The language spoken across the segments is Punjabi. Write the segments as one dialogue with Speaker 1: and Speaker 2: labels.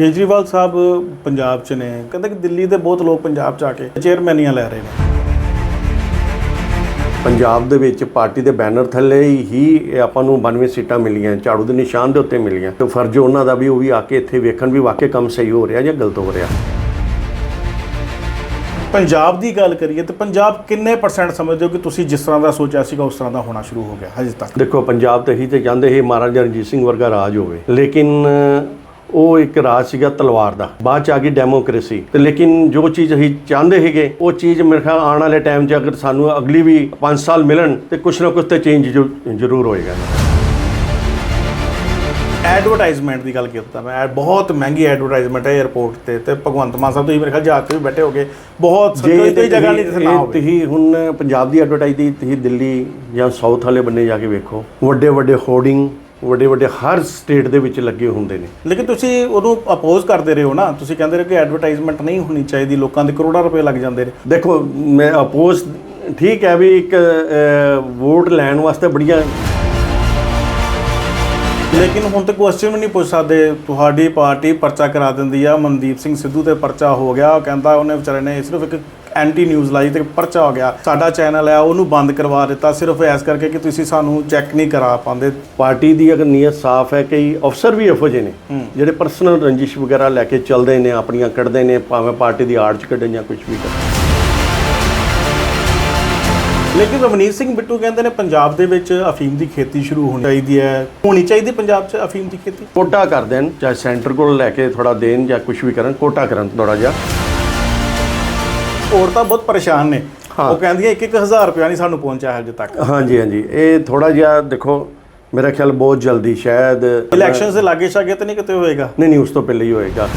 Speaker 1: ਕੇਜਰੀਵਾਲ ਸਾਹਿਬ ਪੰਜਾਬ 'ਚ ਨੇ। ਕਹਿੰਦੇ ਕਿ ਦਿੱਲੀ ਦੇ ਬਹੁਤ ਲੋਕ ਪੰਜਾਬ 'ਚ ਆ ਕੇ ਚੇਅਰਮੈਨੀਆਂ ਲੈ ਰਹੇ ਨੇ।
Speaker 2: ਪੰਜਾਬ ਦੇ ਵਿੱਚ ਪਾਰਟੀ ਦੇ ਬੈਨਰ ਥੱਲੇ ਹੀ ਆਪਾਂ ਨੂੰ 92 ਸੀਟਾਂ ਮਿਲੀਆਂ ਝਾੜੂ ਦੇ ਨਿਸ਼ਾਨ ਦੇ ਉੱਤੇ ਮਿਲੀਆਂ। ਤੇ ਫਰਜ਼ ਉਹਨਾਂ ਦਾ ਵੀ ਉਹ ਵੀ ਆ ਕੇ ਇੱਥੇ ਵੇਖਣ ਵੀ ਵਾਕਿਆ ਕੰਮ ਸਹੀ ਹੋ ਰਿਹਾ ਜਾਂ ਗਲਤ ਹੋ ਰਿਹਾ।
Speaker 1: ਪੰਜਾਬ ਦੀ ਗੱਲ ਕਰੀਏ ਤੇ ਪੰਜਾਬ ਕਿੰਨੇ ਪਰਸੈਂਟ ਸਮਝਦੇ ਹੋ ਕਿ ਤੁਸੀਂ ਜਿਸ ਤਰ੍ਹਾਂ ਦਾ ਸੋਚਿਆ ਸੀਗਾ ਉਸ ਤਰ੍ਹਾਂ ਦਾ ਹੋਣਾ ਸ਼ੁਰੂ ਹੋ ਗਿਆ ਹਜੇ ਤੱਕ?
Speaker 2: ਦੇਖੋ ਪੰਜਾਬ ਤੇ ਹੀ ਤੇ ਚਾਹੁੰਦੇ ਸੀ ਮਹਾਰਾਜਾ ਰਣਜੀਤ ਸਿੰਘ ਵਰਗਾ ਰਾਜ ਹੋਵੇ। ਲੇਕਿਨ ਉਹ ਇੱਕ ਰਾਜ ਸੀਗਾ ਤਲਵਾਰ ਦਾ। ਬਾਅਦ ਚ ਆ ਗਈ ਡੈਮੋਕ੍ਰੇਸੀ ਤੇ ਲੇਕਿਨ ਜੋ ਚੀਜ਼ ਅਸੀਂ ਚਾਹੁੰਦੇ ਸੀਗੇ ਉਹ ਚੀਜ਼ ਮੇਰੇ ਖਿਆਲ ਆਉਣ ਵਾਲੇ ਟਾਈਮ 'ਚ ਅਗਰ ਸਾਨੂੰ ਅਗਲੀ ਵੀ 5 ਸਾਲ ਮਿਲਣ ਤੇ ਕੁਛ ਨਾ ਕੁਛ ਤੇ ਚੇਂਜ ਜ਼ਰੂਰ ਹੋਏਗਾ।
Speaker 1: ਐਡਵਰਟਾਈਜ਼ਮੈਂਟ ਦੀ ਗੱਲ ਕੀਤਾ ਮੈਂ? ਬਹੁਤ ਮਹਿੰਗੀ ਐਡਵਰਟਾਈਜ਼ਮੈਂਟ ਹੈ 에어ਪੋਰਟ ਤੇ ਤੇ ਭਗਵੰਤ ਮਾਨ ਸਾਹਿਬ ਤੁਸੀਂ ਮੇਰੇ ਖਿਆਲ ਜਾ ਕੇ ਵੀ ਬੈਠੇ ਹੋਗੇ। ਬਹੁਤ ਕੋਈ ਕੋਈ ਜਗ੍ਹਾ ਨਹੀਂ ਜਿੱਥੇ ਨਾ ਹੋਵੇ।
Speaker 2: ਤੁਸੀਂ ਹੁਣ ਪੰਜਾਬ ਦੀ ਐਡਵਰਟਾਈਜ਼ ਦੀ ਤੁਸੀਂ ਦਿੱਲੀ ਜਾਂ ਸਾਊਥ ਵਾਲੇ ਬੰਨੇ ਜਾ ਕੇ ਵੇਖੋ। ਵੱਡੇ ਵੱਡੇ ਹੋਰਡਿੰਗ ਵੱਡੇ ਵੱਡੇ ਹਰ ਸਟੇਟ ਦੇ ਵਿੱਚ ਲੱਗੇ ਹੁੰਦੇ ਨੇ।
Speaker 1: ਲੇਕਿਨ ਤੁਸੀਂ ਉਹਨੂੰ ਅਪੋਜ਼ ਕਰਦੇ ਰਹੇ ਹੋ ਨਾ ਤੁਸੀਂ ਕਹਿੰਦੇ ਰਹੇ ਕਿ ਐਡਵਰਟਾਈਜ਼ਮੈਂਟ ਨਹੀਂ ਹੋਣੀ ਚਾਹੀਦੀ ਲੋਕਾਂ ਦੇ ਕਰੋੜਾਂ ਰੁਪਏ ਲੱਗ ਜਾਂਦੇ ਨੇ।
Speaker 2: ਦੇਖੋ ਮੈਂ ਅਪੋਜ਼ ਠੀਕ ਹੈ ਵੀ ਇੱਕ ਵੋਟ ਲੈਣ ਵਾਸਤੇ ਬੜੀਆਂ
Speaker 1: ਲੇਕਿਨ ਹੁਣ ਤੱਕ ਕੁਐਸਚਨ ਵੀ ਨਹੀਂ ਪੁੱਛ ਸਕਦੇ। ਤੁਹਾਡੀ ਪਾਰਟੀ ਪਰਚਾ ਕਰਾ ਦਿੰਦੀ ਆ ਮਨਦੀਪ ਸਿੰਘ ਸਿੱਧੂ ਤੇ ਪਰਚਾ ਹੋ ਗਿਆ ਉਹ ਕਹਿੰਦਾ ਉਹਨੇ ਵਿਚਾਰੇ ਨੇ ਸਿਰਫ ਇੱਕ ਐਂਟੀ ਨਿਊਜ਼ ਲਾਈ ਤੇ ਪਰਚਾ ਹੋ ਗਿਆ। ਸਾਡਾ ਚੈਨਲ ਹੈ ਉਹਨੂੰ ਬੰਦ ਕਰਵਾ ਦਿੱਤਾ। ਸਿਰਫ ਐਸ ਕਰਕੇ ਕਿ ਤੁਸੀਂ ਸਾਨੂੰ ਚੈੱਕ ਨਹੀਂ ਕਰਾ ਪਾਉਂਦੇ।
Speaker 2: ਪਾਰਟੀ ਦੀ ਅਗਰ ਨੀਅਤ ਸਾਫ਼ ਹੈ ਕਈ ਅਫਸਰ ਵੀ ਇਹੋ ਜਿਹੇ ਨੇ ਜਿਹੜੇ ਪਰਸਨਲ ਰੰਜਿਸ਼ ਵਗੈਰਾ ਲੈ ਕੇ ਚੱਲਦੇ ਨੇ ਆਪਣੀਆਂ ਕੱਢਦੇ ਨੇ ਭਾਵੇਂ ਪਾਰਟੀ ਦੀ ਆੜ ਚ ਕੱਢਣ ਜਾਂ ਕੁਝ ਵੀ ਕਰਨ
Speaker 1: ਲੇਕਿਨ ਰਵਨੀਤ ਸਿੰਘ ਬਿੱਟੂ ਕਹਿੰਦੇ ਨੇ ਪੰਜਾਬ ਦੇ ਵਿੱਚ ਅਫੀਮ ਦੀ ਖੇਤੀ ਸ਼ੁਰੂ ਹੋਣੀ ਚਾਹੀਦੀ ਹੈ। ਹੋਣੀ ਚਾਹੀਦੀ ਪੰਜਾਬ 'ਚ ਅਫੀਮ ਦੀ ਖੇਤੀ?
Speaker 2: ਕੋਟਾ ਕਰ ਦੇਣ ਚਾਹੇ ਸੈਂਟਰ ਕੋਲ ਲੈ ਕੇ ਥੋੜਾ ਦੇਣ ਜਾਂ ਕੁਝ ਵੀ ਕਰਨ ਕੋਟਾ ਕਰਨ ਥੋੜਾ ਜਿਹਾ।
Speaker 1: ਔਰਤਾਂ ਬਹੁਤ ਪਰੇਸ਼ਾਨ ਨੇ। ਉਹ ਕਹਿੰਦੀਆਂ ਇੱਕ ਇੱਕ ਹਜ਼ਾਰ ਰੁਪਇਆ ਨਹੀਂ ਸਾਨੂੰ ਪਹੁੰਚਿਆ ਹਜੇ ਤੱਕ।
Speaker 2: ਹਾਂਜੀ ਹਾਂਜੀ। ਇਹ ਥੋੜਾ ਜਿਹਾ ਦੇਖੋ ਮੇਰਾ ਖਿਆਲ ਬਹੁਤ ਜਲਦੀ ਸ਼ਾਇਦ
Speaker 1: ਇਲੈਕਸ਼ਨ ਦੇ ਲਾਗੇ ਛਾਗੇ ਤਾਂ ਨਹੀਂ ਕਿਤੇ ਹੋਏਗਾ?
Speaker 2: ਨਹੀਂ ਨਹੀਂ ਉਸ ਤੋਂ ਪਹਿਲੇ ਹੀ ਹੋਏਗਾ।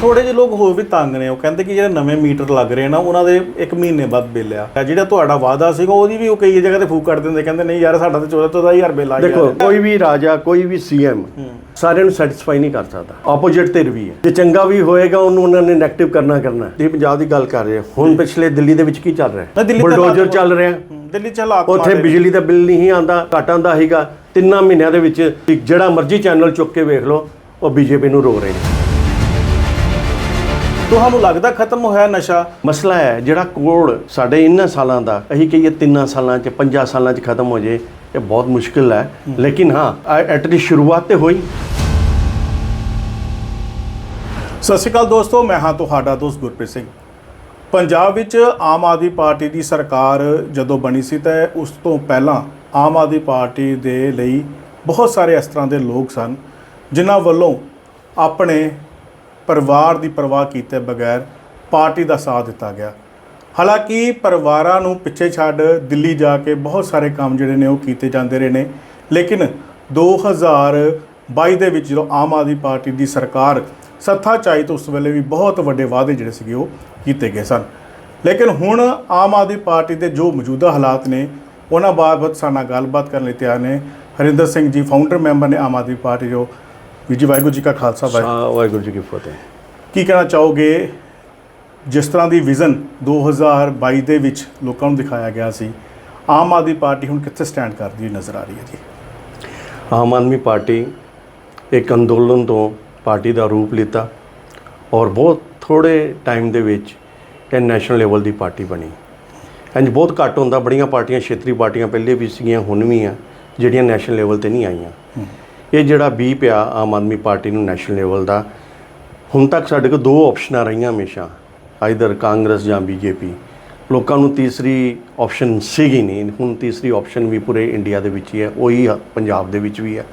Speaker 1: ਥੋੜੇ ਜਿਹੇ ਲੋਕ ਹੋਰ ਵੀ ਤੰਗ ਨੇ ਉਹ ਕਹਿੰਦੇ ਕਿ ਜਿਹੜੇ ਨਵੇਂ ਮੀਟਰ ਲੱਗ ਰਹੇ ਨਾ ਉਹਨਾਂ ਦੇ 1 ਮਹੀਨੇ ਬਾਅਦ ਬਿੱਲ ਆ। ਜਿਹੜਾ ਤੁਹਾਡਾ ਵਾਅਦਾ ਸੀਗਾ ਉਹਦੀ ਵੀ ਉਹ ਕਈ ਜਗ੍ਹਾ ਤੇ ਫੂਕ ਕਰ ਦਿੰਦੇ ਕਹਿੰਦੇ ਨਹੀਂ ਯਾਰ ਸਾਡਾ ਤਾਂ 14 14000 ਬਿੱਲ ਆ ਗਿਆ।
Speaker 2: ਦੇਖੋ ਕੋਈ ਵੀ ਰਾਜਾ ਕੋਈ ਵੀ ਸੀਐਮ ਸਾਰਿਆਂ ਨੂੰ ਸੈਟੀਸਫਾਈ ਨਹੀਂ ਕਰ ਸਕਦਾ। ਆਪੋਜੀਟ ਧਿਰ ਵੀ ਹੈ। ਜੇ ਚੰਗਾ ਵੀ ਹੋਏਗਾ ਉਹਨੂੰ ਉਹਨਾਂ ਨੇ ਨੈਗੇਟਿਵ ਕਰਨਾ ਕਰਨਾ ਹੈ। ਇਹ ਪੰਜਾਬ ਦੀ ਗੱਲ ਕਰ ਰਹੇ। ਹੁਣ ਪਿਛਲੇ ਦਿੱਲੀ ਦੇ ਵਿੱਚ ਕੀ ਚੱਲ ਰਿਹਾ
Speaker 1: ਤਾਂ
Speaker 2: ਬੁਲਡੋਜ਼ਰ ਚੱਲ ਰਿਹਾ
Speaker 1: ਦਿੱਲੀ ਚ ਹਾਲਾਤ
Speaker 2: ਉੱਥੇ। ਬਿਜਲੀ ਦਾ ਬਿੱਲ ਨਹੀਂ ਆਂਦਾ ਘੱਟ ਆਂਦਾ ਸੀਗਾ। ਤਿੰਨਾਂ ਮਹੀਨਿਆਂ ਦੇ ਵਿੱਚ ਇੱਕ ਜਿਹੜਾ ਮਰਜ਼ੀ ਚੈਨਲ ਚੁੱਕ ਕੇ ਵੇਖ ਲਓ ਉਹ ਬੀਜੇਪੀ ਨੂੰ ਰੋ ਰਹੇ ਨੇ।
Speaker 1: ਤੁਹਾਨੂੰ ਲੱਗਦਾ ਖਤਮ ਹੋਇਆ ਨਸ਼ਾ?
Speaker 2: ਮਸਲਾ ਹੈ ਜਿਹੜਾ ਕੋਡ ਸਾਡੇ ਇਹਨਾਂ ਸਾਲਾਂ ਦਾ ਅਸੀਂ ਕਹੀਏ ਤਿੰਨਾਂ ਸਾਲਾਂ 'ਚ ਪੰਜਾਂ ਸਾਲਾਂ 'ਚ ਖਤਮ ਹੋ ਜੇ ਇਹ ਬਹੁਤ ਮੁਸ਼ਕਿਲ ਹੈ। ਲੇਕਿਨ ਹਾਂ ਐਟ ਦੀ ਸ਼ੁਰੂਆਤ ਤੇ ਹੋਈ।
Speaker 1: ਸਤਿ ਸ਼੍ਰੀ ਅਕਾਲ ਦੋਸਤੋ ਮੈਂ ਹਾਂ ਤੁਹਾਡਾ ਦੋਸਤ ਗੁਰਪ੍ਰੀਤ ਸਿੰਘ। ਪੰਜਾਬ ਵਿੱਚ ਆਮ ਆਦਮੀ ਪਾਰਟੀ ਦੀ ਸਰਕਾਰ ਜਦੋਂ ਬਣੀ ਸੀ ਤਾਂ ਉਸ ਤੋਂ ਪਹਿਲਾਂ ਆਮ ਆਦਮੀ ਪਾਰਟੀ ਦੇ ਲਈ ਬਹੁਤ ਸਾਰੇ ਇਸ ਤਰ੍ਹਾਂ ਦੇ ਲੋਕ ਸਨ ਜਿਨ੍ਹਾਂ ਵੱਲੋਂ ਆਪਣੇ ਪਰਿਵਾਰ ਦੀ ਪਰਵਾਹ ਕੀਤੇ ਬਗੈਰ ਪਾਰਟੀ ਦਾ ਸਾਥ ਦਿੱਤਾ ਗਿਆ। ਹਾਲਾਂਕਿ ਪਰਿਵਾਰਾਂ ਨੂੰ ਪਿੱਛੇ ਛੱਡ ਦਿੱਲੀ ਜਾ ਕੇ ਬਹੁਤ ਸਾਰੇ ਕੰਮ ਜਿਹੜੇ ਨੇ ਉਹ ਕੀਤੇ ਜਾਂਦੇ ਰਹੇ ਨੇ। ਲੇਕਿਨ 2022 ਦੇ ਵਿੱਚ ਜਦੋਂ ਆਮ ਆਦਮੀ ਪਾਰਟੀ ਦੀ ਸਰਕਾਰ ਸੱਤਾ ਚਾਈ ਤਾਂ ਉਸ ਵੇਲੇ ਵੀ ਬਹੁਤ ਵੱਡੇ ਵਾਅਦੇ ਜਿਹੜੇ ਸੀਗੇ ਉਹ ਕੀਤੇ ਗਏ ਸਨ। ਲੇਕਿਨ ਹੁਣ ਆਮ ਆਦਮੀ ਪਾਰਟੀ ਦੇ ਜੋ ਮੌਜੂਦਾ ਹਾਲਾਤ ਨੇ, ਉਹਨਾਂ ਬਾਬਤ ਸਾਡੇ ਨਾਲ ਗੱਲਬਾਤ ਕਰਨ ਲਈ ਤਿਆਰ ਨੇ। ਹਰਿੰਦਰ ਸਿੰਘ ਜੀ ਫਾਊਂਡਰ ਮੈਂਬਰ ਨੇ ਆਮ ਆਦਮੀ ਪਾਰਟੀ ਜੋ ਵੀਰ ਜੀ ਵਾਹਿਗੁਰੂ ਜੀ ਕਾ ਖਾਲਸਾ ਵਾਹਿਗੁਰੂ
Speaker 2: ਜੀ ਕੀ ਫਤਿਹ।
Speaker 1: ਕੀ ਕਹਿਣਾ ਚਾਹੋਗੇ? ਜਿਸ ਤਰ੍ਹਾਂ ਦੀ ਵਿਜ਼ਨ 2022 ਦੇ ਵਿੱਚ ਲੋਕਾਂ ਨੂੰ ਦਿਖਾਇਆ ਗਿਆ ਸੀ ਆਮ ਆਦਮੀ ਪਾਰਟੀ ਹੁਣ ਕਿੱਥੇ ਸਟੈਂਡ ਕਰਦੀ ਹੋਈ ਨਜ਼ਰ ਆ ਰਹੀ ਹੈ ਜੀ?
Speaker 2: ਆਮ ਆਦਮੀ ਪਾਰਟੀ ਇੱਕ ਅੰਦੋਲਨ ਤੋਂ ਪਾਰਟੀ ਦਾ ਰੂਪ ਲਿੱਤਾ ਔਰ ਬਹੁਤ ਥੋੜੇ ਟਾਈਮ ਦੇ ਵਿੱਚ ਇਹ ਨੈਸ਼ਨਲ ਲੈਵਲ ਦੀ ਪਾਰਟੀ ਬਣੀ। ਇੰਜ ਬਹੁਤ ਘੱਟ ਹੁੰਦਾ ਬੜੀਆਂ ਪਾਰਟੀਆਂ ਖੇਤਰੀ ਪਾਰਟੀਆਂ ਪਹਿਲੇ ਵੀ ਸੀਗੀਆਂ ਹੁਣ ਵੀ ਆ ਜਿਹੜੀਆਂ ਨੈਸ਼ਨਲ ਲੈਵਲ ਤੇ ਨਹੀਂ ਆਈਆਂ। ਇਹ ਜਿਹੜਾ ਬੀ ਪਿਆ ਆਮ ਆਦਮੀ ਪਾਰਟੀ ਨੂੰ ਨੈਸ਼ਨਲ ਲੈਵਲ ਦਾ ਹੁਣ ਤੱਕ ਸਾਡੇ ਕੋਲ ਦੋ ਆਪਸ਼ਨਾਂ ਰਹੀਆਂ ਹਮੇਸ਼ਾ ਆਈਦਰ ਕਾਂਗਰਸ ਜਾਂ ਬੀਜੇਪੀ ਲੋਕਾਂ ਨੂੰ ਤੀਸਰੀ ਆਪਸ਼ਨ ਸੀਗੀ ਨਹੀਂ ਹੁਣ ਤੀਸਰੀ ਆਪਸ਼ਨ ਵੀ ਪੂਰੇ ਇੰਡੀਆ ਦੇ ਵਿੱਚ ਹੀ ਹੈ ਉਹੀ ਪੰਜਾਬ ਦੇ ਵਿੱਚ ਵੀ ਹੈ।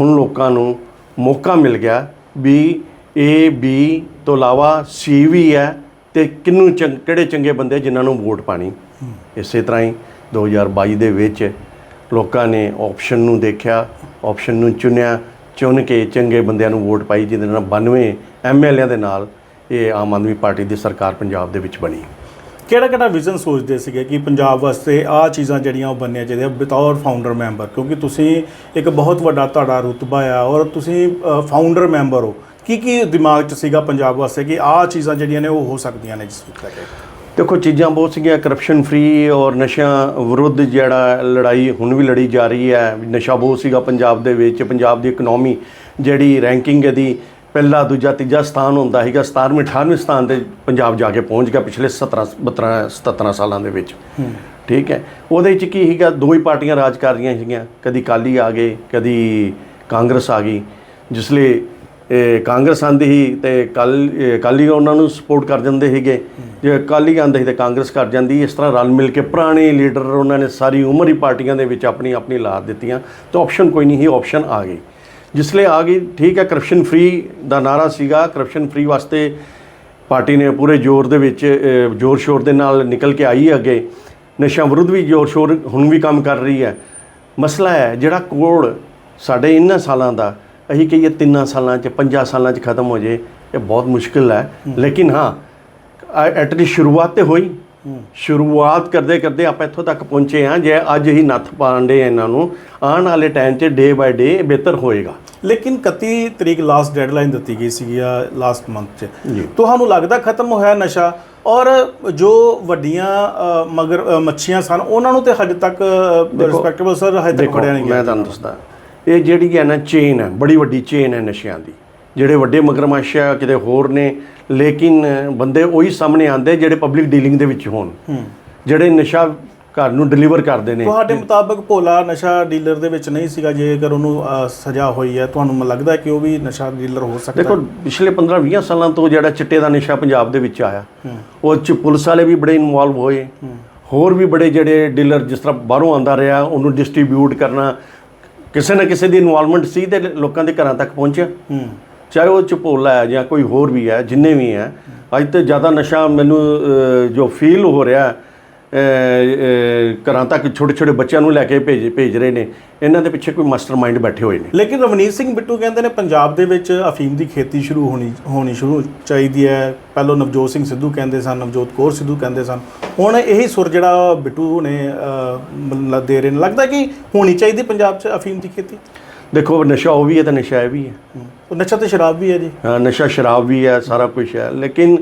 Speaker 2: ਹੁਣ ਲੋਕਾਂ ਨੂੰ ਮੌਕਾ ਮਿਲ ਗਿਆ ਵੀ ਏ ਬੀ ਤੋਂ ਇਲਾਵਾ ਸੀ ਵੀ ਹੈ ਤੇ ਕਿੰਨੂੰ ਚੰਗ ਕਿਹੜੇ ਚੰਗੇ ਬੰਦੇ ਜਿਨ੍ਹਾਂ ਨੂੰ ਵੋਟ ਪਾਣੀ। ਇਸੇ ਤਰ੍ਹਾਂ ਹੀ 2022 ਦੇ ਵਿੱਚ ਲੋਕਾਂ ਨੇ ਆਪਸ਼ਨ ਨੂੰ ਦੇਖਿਆ ਆਪਸ਼ਨ ਨੂੰ ਚੁਣਿਆ, ਚੁਣ ਕੇ ਚੰਗੇ ਬੰਦਿਆਂ ਨੂੰ ਵੋਟ ਪਾਈ, ਜਿਹਦੇ ਨਾਲ 92 ਐਮਐਲਏਆਂ ਦੇ ਨਾਲ ਇਹ ਆਮ ਆਦਮੀ ਪਾਰਟੀ ਦੀ ਸਰਕਾਰ ਪੰਜਾਬ ਦੇ ਵਿੱਚ ਬਣੀ।
Speaker 1: ਕਿਹੜਾ ਕਿਹੜਾ ਵਿਜ਼ਨ ਸੋਚਦੇ ਸੀਗੇ ਕਿ ਪੰਜਾਬ ਵਾਸਤੇ ਆਹ ਚੀਜ਼ਾਂ ਜਿਹੜੀਆਂ ਉਹ ਬਣਨੀਆਂ ਚਾਹੀਦੀਆਂ ਬਿਤੌਰ ਫਾਊਂਡਰ ਮੈਂਬਰ ਕਿਉਂਕਿ ਤੁਸੀਂ ਇੱਕ ਬਹੁਤ ਵੱਡਾ ਤੁਹਾਡਾ ਰੁਤਬਾ ਆ ਔਰ ਤੁਸੀਂ ਫਾਊਂਡਰ ਮੈਂਬਰ ਹੋ। ਕੀ ਕੀ ਦਿਮਾਗ 'ਚ ਸੀਗਾ ਪੰਜਾਬ ਵਾਸਤੇ ਕਿ ਆਹ ਚੀਜ਼ਾਂ ਜਿਹੜੀਆਂ ਨੇ ਉਹ ਹੋ ਸਕਦੀਆਂ ਨੇ ਜਿਸ ਵਿੱਚ ਲੈ
Speaker 2: ਦੇਖੋ ਚੀਜ਼ਾਂ ਬਹੁਤ ਸੀਗੀਆਂ ਕਰਪਸ਼ਨ ਫ੍ਰੀ ਔਰ ਨਸ਼ਿਆਂ ਵਿਰੁੱਧ ਜਿਹੜਾ ਲੜਾਈ ਹੁਣ ਵੀ ਲੜੀ ਜਾ ਰਹੀ ਹੈ। ਨਸ਼ਾ ਬਹੁਤ ਸੀਗਾ ਪੰਜਾਬ ਦੇ ਵਿੱਚ ਪੰਜਾਬ ਦੀ ਇਕਨੋਮੀ ਜਿਹੜੀ ਰੈਂਕਿੰਗ ਇਹਦੀ ਪਹਿਲਾ ਦੂਜਾ ਤੀਜਾ ਸਥਾਨ ਹੁੰਦਾ ਸੀਗਾ 17ਵੇਂ 18ਵੇਂ ਸਥਾਨ ਤੇ ਪੰਜਾਬ ਜਾ ਕੇ ਪਹੁੰਚ ਗਿਆ ਪਿਛਲੇ 17 17 17 ਸਾਲਾਂ ਦੇ ਵਿੱਚ। ਠੀਕ ਹੈ। ਉਹਦੇ ਵਿੱਚ ਕੀ ਸੀਗਾ ਦੋ ਹੀ ਪਾਰਟੀਆਂ ਰਾਜ ਕਰ ਰਹੀਆਂ ਸੀਗੀਆਂ। ਕਦੀ ਕਾਲੀ ਆ ਗਏ ਕਦੀ ਕਾਂਗਰਸ ਆ ਗਈ। ਜਿਸ ਲਈ ਕਾਂਗਰਸ ਆਂਦੀ ਸੀ ਤੇ ਕੱਲ ਕਾਲੀ ਉਹਨਾਂ ਨੂੰ ਸਪੋਰਟ ਕਰ ਜਾਂਦੇ ਸੀਗੇ। ਜੇ ਕਾਲੀ ਆਂਦੇ ਸੀ ਤੇ ਕਾਂਗਰਸ ਕਰ ਜਾਂਦੀ ਇਸ ਤਰ੍ਹਾਂ ਰਲ ਮਿਲ ਕੇ ਪੁਰਾਣੇ ਲੀਡਰ ਉਹਨਾਂ ਨੇ ਸਾਰੀ ਉਮਰ ਹੀ ਪਾਰਟੀਆਂ ਦੇ ਵਿੱਚ ਆਪਣੀ ਆਪਣੀ ਲਾ ਦਿੱਤੀਆਂ। ਤਾਂ ਆਪਸ਼ਨ ਕੋਈ ਨਹੀਂ ਸੀ ਆਪਸ਼ਨ ਆ ਗਈ। ਜਿਸ ਲਈ ਆ ਗਈ, ਠੀਕ ਹੈ ਕਰਪਸ਼ਨ ਫ੍ਰੀ ਦਾ ਨਾਰਾ ਸੀਗਾ। ਕਰਪਸ਼ਨ ਫ੍ਰੀ ਵਾਸਤੇ ਪਾਰਟੀ ਨੇ ਪੂਰੇ ਜ਼ੋਰ ਦੇ ਵਿੱਚ ਜ਼ੋਰ ਸ਼ੋਰ ਦੇ ਨਾਲ ਨਿਕਲ ਕੇ ਆਈ ਅੱਗੇ। ਨਸ਼ਿਆਂ ਵਿਰੁੱਧ ਵੀ ਜ਼ੋਰ ਸ਼ੋਰ ਹੁਣ ਵੀ ਕੰਮ ਕਰ ਰਹੀ ਹੈ। ਮਸਲਾ ਹੈ, ਜਿਹੜਾ ਕੋੜ ਸਾਡੇ ਇਹਨਾਂ ਸਾਲਾਂ ਦਾ ਅਸੀਂ ਕਹੀਏ ਤਿੰਨਾਂ ਸਾਲਾਂ 'ਚ ਪੰਜਾਂ ਸਾਲਾਂ 'ਚ ਖਤਮ ਹੋ ਜੇ ਇਹ ਬਹੁਤ ਮੁਸ਼ਕਿਲ ਹੈ। ਲੇਕਿਨ ਹਾਂ ਐਟ ਦੀ ਸ਼ੁਰੂਆਤ ਤੇ ਹੋਈ। ਸ਼ੁਰੂਆਤ ਕਰਦੇ ਕਰਦੇ ਆਪਾਂ ਇੱਥੋਂ ਤੱਕ ਪਹੁੰਚੇ ਹਾਂ ਜੇ ਅੱਜ ਹੀ ਨੱਥ ਪਾਉਂਦੇ ਹਾਂ ਇਹਨਾਂ ਨੂੰ ਆਉਣ ਵਾਲੇ ਟਾਈਮ 'ਚ ਡੇ ਬਾਏ ਡੇ ਬਿਹਤਰ ਹੋਏਗਾ।
Speaker 1: ਲੇਕਿਨ 31 ਤਰੀਕ ਲਾਸਟ ਡੈਡਲਾਈਨ ਦਿੱਤੀ ਗਈ ਸੀਗੀ ਆ ਲਾਸਟ ਮੰਥ 'ਚ। ਤੁਹਾਨੂੰ ਲੱਗਦਾ ਖਤਮ ਹੋਇਆ ਨਸ਼ਾ? ਔਰ ਜੋ ਵੱਡੀਆਂ ਮਗਰ ਮੱਛੀਆਂ ਸਨ ਉਹਨਾਂ ਨੂੰ ਤੇ ਹਜੇ ਤੱਕ ਰਿਸਪੈਕਟੇਬਲ ਸਰ ਹਜੇ ਤੱਕ ਫੜਿਆ ਨਹੀਂ ਗਿਆ।
Speaker 2: ਮੈਂ ਤੁਹਾਨੂੰ ਦੱਸਦਾ ਇਹ ਜਿਹੜੀ ਹੈ ਨਾ ਚੇਨ ਹੈ ਬੜੀ ਵੱਡੀ ਚੇਨ ਹੈ ਨਸ਼ਿਆਂ ਦੀ। ਜਿਹੜੇ ਵੱਡੇ ਮਗਰਮੱਛ ਆ ਕਿਤੇ ਹੋਰ ਨੇ ਲੇਕਿਨ ਬੰਦੇ ਉਹੀ ਸਾਹਮਣੇ ਆਉਂਦੇ ਜਿਹੜੇ ਪਬਲਿਕ ਡੀਲਿੰਗ ਦੇ ਵਿੱਚ ਹੋਣ। ਜਿਹੜੇ ਨਸ਼ਾ ਘਰ ਨੂੰ ਡਿਲੀਵਰ ਕਰਦੇ ਨੇ।
Speaker 1: ਤੁਹਾਡੇ ਮੁਤਾਬਕ ਭੋਲਾ ਨਸ਼ਾ ਡੀਲਰ ਦੇ ਵਿੱਚ ਨਹੀਂ ਸੀਗਾ ਜੇਕਰ ਉਹਨੂੰ ਸਜ਼ਾ ਹੋਈ ਹੈ ਤੁਹਾਨੂੰ ਲੱਗਦਾ ਕਿ ਉਹ ਵੀ ਨਸ਼ਾ ਡੀਲਰ ਹੋ ਸਕਦਾ
Speaker 2: ਦੇਖੋ ਪਿਛਲੇ 15-20 ਸਾਲਾਂ ਤੋਂ ਜਿਹੜਾ ਚਿੱਟੇ ਦਾ ਨਸ਼ਾ ਪੰਜਾਬ ਦੇ ਵਿੱਚ ਆਇਆ ਉਹ ਚ ਪੁਲਿਸ ਵਾਲੇ ਵੀ ਬੜੇ ਇਨਵੋਲਵ ਹੋਏ। ਹੋਰ ਵੀ ਬੜੇ ਜਿਹੜੇ ਡੀਲਰ ਜਿਸ ਤਰ੍ਹਾਂ ਬਾਹਰੋਂ ਆਂਦਾ ਰਿਹਾ ਉਹਨੂੰ ਡਿਸਟ੍ਰੀਬਿਊਟ ਕਰਨਾ ਕਿਸੇ ਨਾ ਕਿਸੇ ਦੀ ਇਨਵੋਲਵਮੈਂਟ ਸੀ ਤੇ ਲੋਕਾਂ ਦੇ ਘਰਾਂ ਤੱਕ ਪਹੁੰਚਿਆ।
Speaker 1: ਹੂੰ।
Speaker 2: ਚਾਹੇ ਉਹ ਚਪੋਲਾ ਹੈ ਜਾਂ ਕੋਈ ਹੋਰ ਵੀ ਹੈ ਜਿੰਨੇ ਵੀ ਹੈ ਅੱਜ ਤੇ ਜ਼ਿਆਦਾ ਨਸ਼ਾ ਮੈਨੂੰ ਜੋ ਫੀਲ ਹੋ ਰਿਹਾ ਘਰਾਂ ਤੱਕ ਛੋਟੇ ਛੋਟੇ ਬੱਚਿਆਂ ਨੂੰ ਲੈ ਕੇ ਭੇਜ ਭੇਜ ਰਹੇ ਨੇ। ਇਹਨਾਂ ਦੇ ਪਿੱਛੇ ਕੋਈ ਮਾਸਟਰਮਾਈਂਡ ਬੈਠੇ ਹੋਏ ਨੇ।
Speaker 1: ਲੇਕਿਨ ਰਵਨੀਤ ਸਿੰਘ ਬਿੱਟੂ ਕਹਿੰਦੇ ਨੇ ਪੰਜਾਬ ਦੇ ਵਿੱਚ ਅਫੀਮ ਦੀ ਖੇਤੀ ਸ਼ੁਰੂ ਹੋਣੀ ਹੋਣੀ ਸ਼ੁਰੂ ਚਾਹੀਦੀ ਹੈ। ਪਹਿਲਾਂ ਨਵਜੋਤ ਸਿੰਘ ਸਿੱਧੂ ਕਹਿੰਦੇ ਸਨ ਨਵਜੋਤ ਕੌਰ ਸਿੱਧੂ ਕਹਿੰਦੇ ਸਨ। ਹੁਣ ਇਹੀ ਸੁਰ ਜਿਹੜਾ ਬਿੱਟੂ ਨੇ ਦੇ ਰਹੇ ਨੇ। ਲੱਗਦਾ ਕਿ ਹੋਣੀ ਚਾਹੀਦੀ ਪੰਜਾਬ 'ਚ ਅਫੀਮ ਦੀ ਖੇਤੀ?
Speaker 2: ਦੇਖੋ ਨਸ਼ਾ ਉਹ ਵੀ ਹੈ ਤੇ ਨਸ਼ਾ ਇਹ ਵੀ ਹੈ।
Speaker 1: ਉਹ ਨਸ਼ਾ ਤੇ ਸ਼ਰਾਬ ਵੀ ਹੈ ਜੀ।
Speaker 2: ਹਾਂ, ਨਸ਼ਾ ਸ਼ਰਾਬ ਵੀ ਹੈ ਸਾਰਾ ਕੁਝ ਹੈ। ਲੇਕਿਨ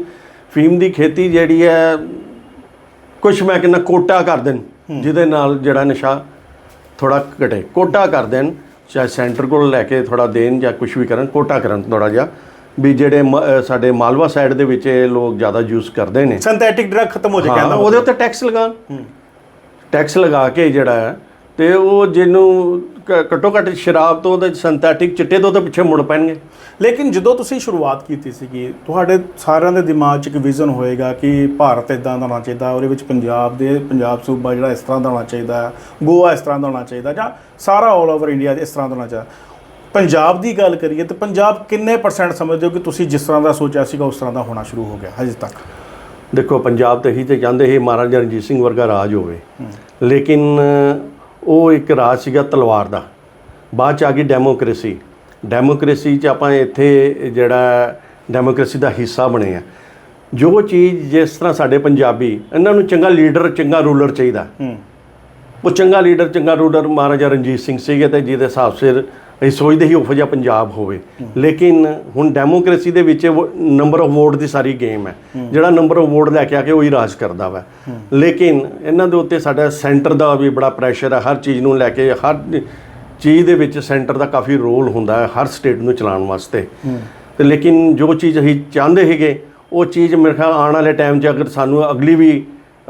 Speaker 2: ਫੀਮ ਦੀ ਖੇਤੀ ਜਿਹੜੀ ਹੈ ਕੁਝ ਮੈਂ ਕਹਿੰਦਾ ਕੋਟਾ ਕਰ ਦੇਣ ਜਿਹਦੇ ਨਾਲ ਜਿਹੜਾ ਨਸ਼ਾ ਥੋੜਾ ਘਟੇ। ਕੋਟਾ ਕਰ ਦੇਣ ਚਾਹੇ ਸੈਂਟਰ ਕੋਲ ਲੈ ਕੇ ਥੋੜਾ ਦੇਣ ਜਾਂ ਕੁਝ ਵੀ ਕਰਨ ਕੋਟਾ ਕਰਨ ਥੋੜਾ ਜਿਹਾ। ਵੀ ਜਿਹੜੇ ਸਾਡੇ ਮਾਲਵਾ ਸਾਈਡ ਦੇ ਵਿੱਚ ਇਹ ਲੋਕ ਜ਼ਿਆਦਾ ਯੂਜ਼ ਕਰਦੇ ਨੇ।
Speaker 1: ਸਿੰਥੈਟਿਕ ਡਰਗ ਖਤਮ ਹੋ
Speaker 2: ਹਾਂ,
Speaker 1: ਕਹਿੰਦਾ
Speaker 2: ਉਹਦੇ ਉੱਤੇ ਟੈਕਸ ਲਗਾਉਣ। ਟੈਕਸ ਲਗਾ ਕੇ ਜਿਹੜਾ ਹੈ ਤੇ ਉਹ ਜਿਹਨੂੰ ਘੱਟੋ ਘੱਟ ਸ਼ਰਾਬ ਤੋਂ ਤੇ ਸਿੰਥੈਟਿਕ ਚਿੱਟੇ ਤੋਂ ਤਾਂ ਪਿੱਛੇ ਮੁੜ ਪੈਣਗੇ।
Speaker 1: ਲੇਕਿਨ ਜਦੋਂ ਤੁਸੀਂ ਸ਼ੁਰੂਆਤ ਕੀਤੀ ਸੀਗੀ ਤੁਹਾਡੇ ਸਾਰਿਆਂ ਦੇ ਦਿਮਾਗ 'ਚ ਇੱਕ ਵਿਜ਼ਨ ਹੋਏਗਾ ਕਿ ਭਾਰਤ ਇਦਾਂ ਦਾ ਹੋਣਾ ਚਾਹੀਦਾ ਉਹਦੇ ਵਿੱਚ ਪੰਜਾਬ ਦੇ ਪੰਜਾਬ ਸੂਬਾ ਜਿਹੜਾ ਇਸ ਤਰ੍ਹਾਂ ਦਾ ਹੋਣਾ ਚਾਹੀਦਾ ਹੈ ਗੋਆ ਇਸ ਤਰ੍ਹਾਂ ਦਾ ਹੋਣਾ ਚਾਹੀਦਾ ਜਾਂ ਸਾਰਾ ਆਲ ਓਵਰ ਇੰਡੀਆ ਇਸ ਤਰ੍ਹਾਂ ਦਾ ਹੋਣਾ ਚਾਹੀਦਾ। ਪੰਜਾਬ ਦੀ ਗੱਲ ਕਰੀਏ ਤੇ ਪੰਜਾਬ ਕਿੰਨੇ ਪਰਸੈਂਟ ਸਮਝਦੇ ਹੋ ਕਿ ਤੁਸੀਂ ਜਿਸ ਤਰ੍ਹਾਂ ਦਾ ਸੋਚਿਆ ਸੀਗਾ ਉਸ ਤਰ੍ਹਾਂ ਦਾ ਹੋਣਾ ਸ਼ੁਰੂ ਹੋ ਗਿਆ ਹਜੇ ਤੱਕ?
Speaker 2: ਦੇਖੋ ਪੰਜਾਬ ਤੇ ਹੀ ਤੇ ਚਾਹੁੰਦੇ ਸੀ ਮਹਾਰਾਜਾ ਰਣਜੀਤ ਸਿੰਘ ਵਰਗਾ ਰਾਜ ਹੋਵੇ। ਲੇਕਿਨ ਉਹ ਇੱਕ ਰਾਜ ਸੀਗਾ ਤਲਵਾਰ ਦਾ। ਬਾਅਦ ਚ ਆ ਗਈ ਡੈਮੋਕ੍ਰੇਸੀ। ਡੈਮੋਕ੍ਰੇਸੀ ਚ ਆਪਾਂ ਇੱਥੇ ਜਿਹੜਾ ਡੈਮੋਕ੍ਰੇਸੀ ਦਾ ਹਿੱਸਾ ਬਣੇ ਆ। ਜੋ ਚੀਜ਼ ਜਿਸ ਤਰ੍ਹਾਂ ਸਾਡੇ ਪੰਜਾਬੀ ਇਹਨਾਂ ਨੂੰ ਚੰਗਾ ਲੀਡਰ ਚੰਗਾ ਰੂਲਰ ਚਾਹੀਦਾ। ਉਹ ਚੰਗਾ ਲੀਡਰ ਚੰਗਾ ਰੂਲਰ ਮਹਾਰਾਜਾ ਰਣਜੀਤ ਸਿੰਘ ਸੀਗੇ ਤੇ ਜਿਹਦੇ ਹਿਸਾਬ ਸਿਰ ਅਸੀਂ ਸੋਚਦੇ ਹੀ ਉਹੋ ਜਿਹਾ ਪੰਜਾਬ ਹੋਵੇ। ਲੇਕਿਨ ਹੁਣ ਡੈਮੋਕ੍ਰੇਸੀ ਦੇ ਵਿੱਚ ਨੰਬਰ ਆਫ ਵੋਟ ਦੀ ਸਾਰੀ ਗੇਮ ਹੈ। ਜਿਹੜਾ ਨੰਬਰ ਆਫ ਵੋਟ ਲੈ ਕੇ ਆ ਕੇ ਉਹੀ ਰਾਜ ਕਰਦਾ ਵਾ। ਲੇਕਿਨ ਇਹਨਾਂ ਦੇ ਉੱਤੇ ਸਾਡਾ ਸੈਂਟਰ ਦਾ ਵੀ ਬੜਾ ਪ੍ਰੈਸ਼ਰ ਹੈ ਹਰ ਚੀਜ਼ ਨੂੰ ਲੈ ਕੇ, ਹਰ ਚੀਜ਼ ਦੇ ਵਿੱਚ ਸੈਂਟਰ ਦਾ ਕਾਫੀ ਰੋਲ ਹੁੰਦਾ ਹੈ ਹਰ ਸਟੇਟ ਨੂੰ ਚਲਾਉਣ ਵਾਸਤੇ। ਤੇ ਲੇਕਿਨ ਜੋ ਚੀਜ਼ ਅਸੀਂ ਚਾਹੁੰਦੇ ਸੀਗੇ, ਉਹ ਚੀਜ਼ ਮੇਰੇ ਖਿਆਲ ਆਉਣ ਵਾਲੇ ਟਾਈਮ 'ਚ ਅਗਰ ਸਾਨੂੰ ਅਗਲੀ ਵੀ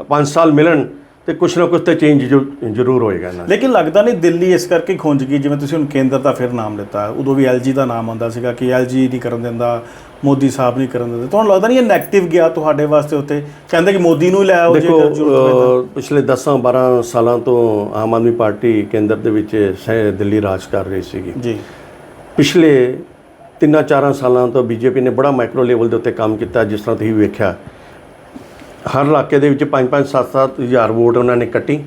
Speaker 2: 5 ਸਾਲ ਮਿਲਣ ਤੇ ਕੁਛ ਨਾ ਕੁਛ ਤੇ ਚੇਂਜ ਜ਼ਰੂਰ ਹੋਏਗਾ 'ਚ।
Speaker 1: ਲੇਕਿਨ ਲੱਗਦਾ ਨਹੀਂ ਦਿੱਲੀ ਇਸ ਕਰਕੇ ਖੁੰਝ ਗਈ ਜਿਵੇਂ ਤੁਸੀਂ ਹੁਣ ਕੇਂਦਰ ਦਾ ਫਿਰ ਨਾਮ ਲਿੱਤਾ। ਉਦੋਂ ਵੀ ਐਲਜੀ ਦਾ ਨਾਮ ਆਉਂਦਾ ਸੀਗਾ ਕਿ ਐਲਜੀ ਨਹੀਂ ਕਰਨ ਦਿੰਦਾ ਮੋਦੀ ਸਾਹਿਬ ਨਹੀਂ ਕਰਨ ਦਿੰਦੇ। ਤੁਹਾਨੂੰ ਲੱਗਦਾ ਨਹੀਂ ਇਹ ਨੈਗੇਟਿਵ ਗਿਆ ਤੁਹਾਡੇ ਵਾਸਤੇ ਉੱਤੇ ਕਹਿੰਦੇ ਕਿ ਮੋਦੀ ਨੂੰ ਲੈ ਆਓ
Speaker 2: ਦੇਖੋ ਪਿਛਲੇ 10-12 ਸਾਲਾਂ ਤੋਂ ਆਮ ਆਦਮੀ ਪਾਰਟੀ ਕੇਂਦਰ ਦੇ ਵਿੱਚ ਦਿੱਲੀ ਰਾਜ ਕਰ ਰਹੀ ਸੀਗੀ।
Speaker 1: ਜੀ।
Speaker 2: ਪਿਛਲੇ 3-4 ਸਾਲਾਂ ਤੋਂ ਬੀਜੇਪੀ ਨੇ ਬੜਾ ਮਾਈਕਰੋ ਲੈਵਲ ਦੇ ਉੱਤੇ ਕੰਮ ਕੀਤਾ ਜਿਸ ਤਰ੍ਹਾਂ ਤੁਸੀਂ ਵੇਖਿਆ। ਹਰ ਇਲਾਕੇ ਦੇ ਵਿੱਚ 5-5 7-7 ਹਜ਼ਾਰ ਵੋਟ ਉਹਨਾਂ ਨੇ ਕੱਟੀ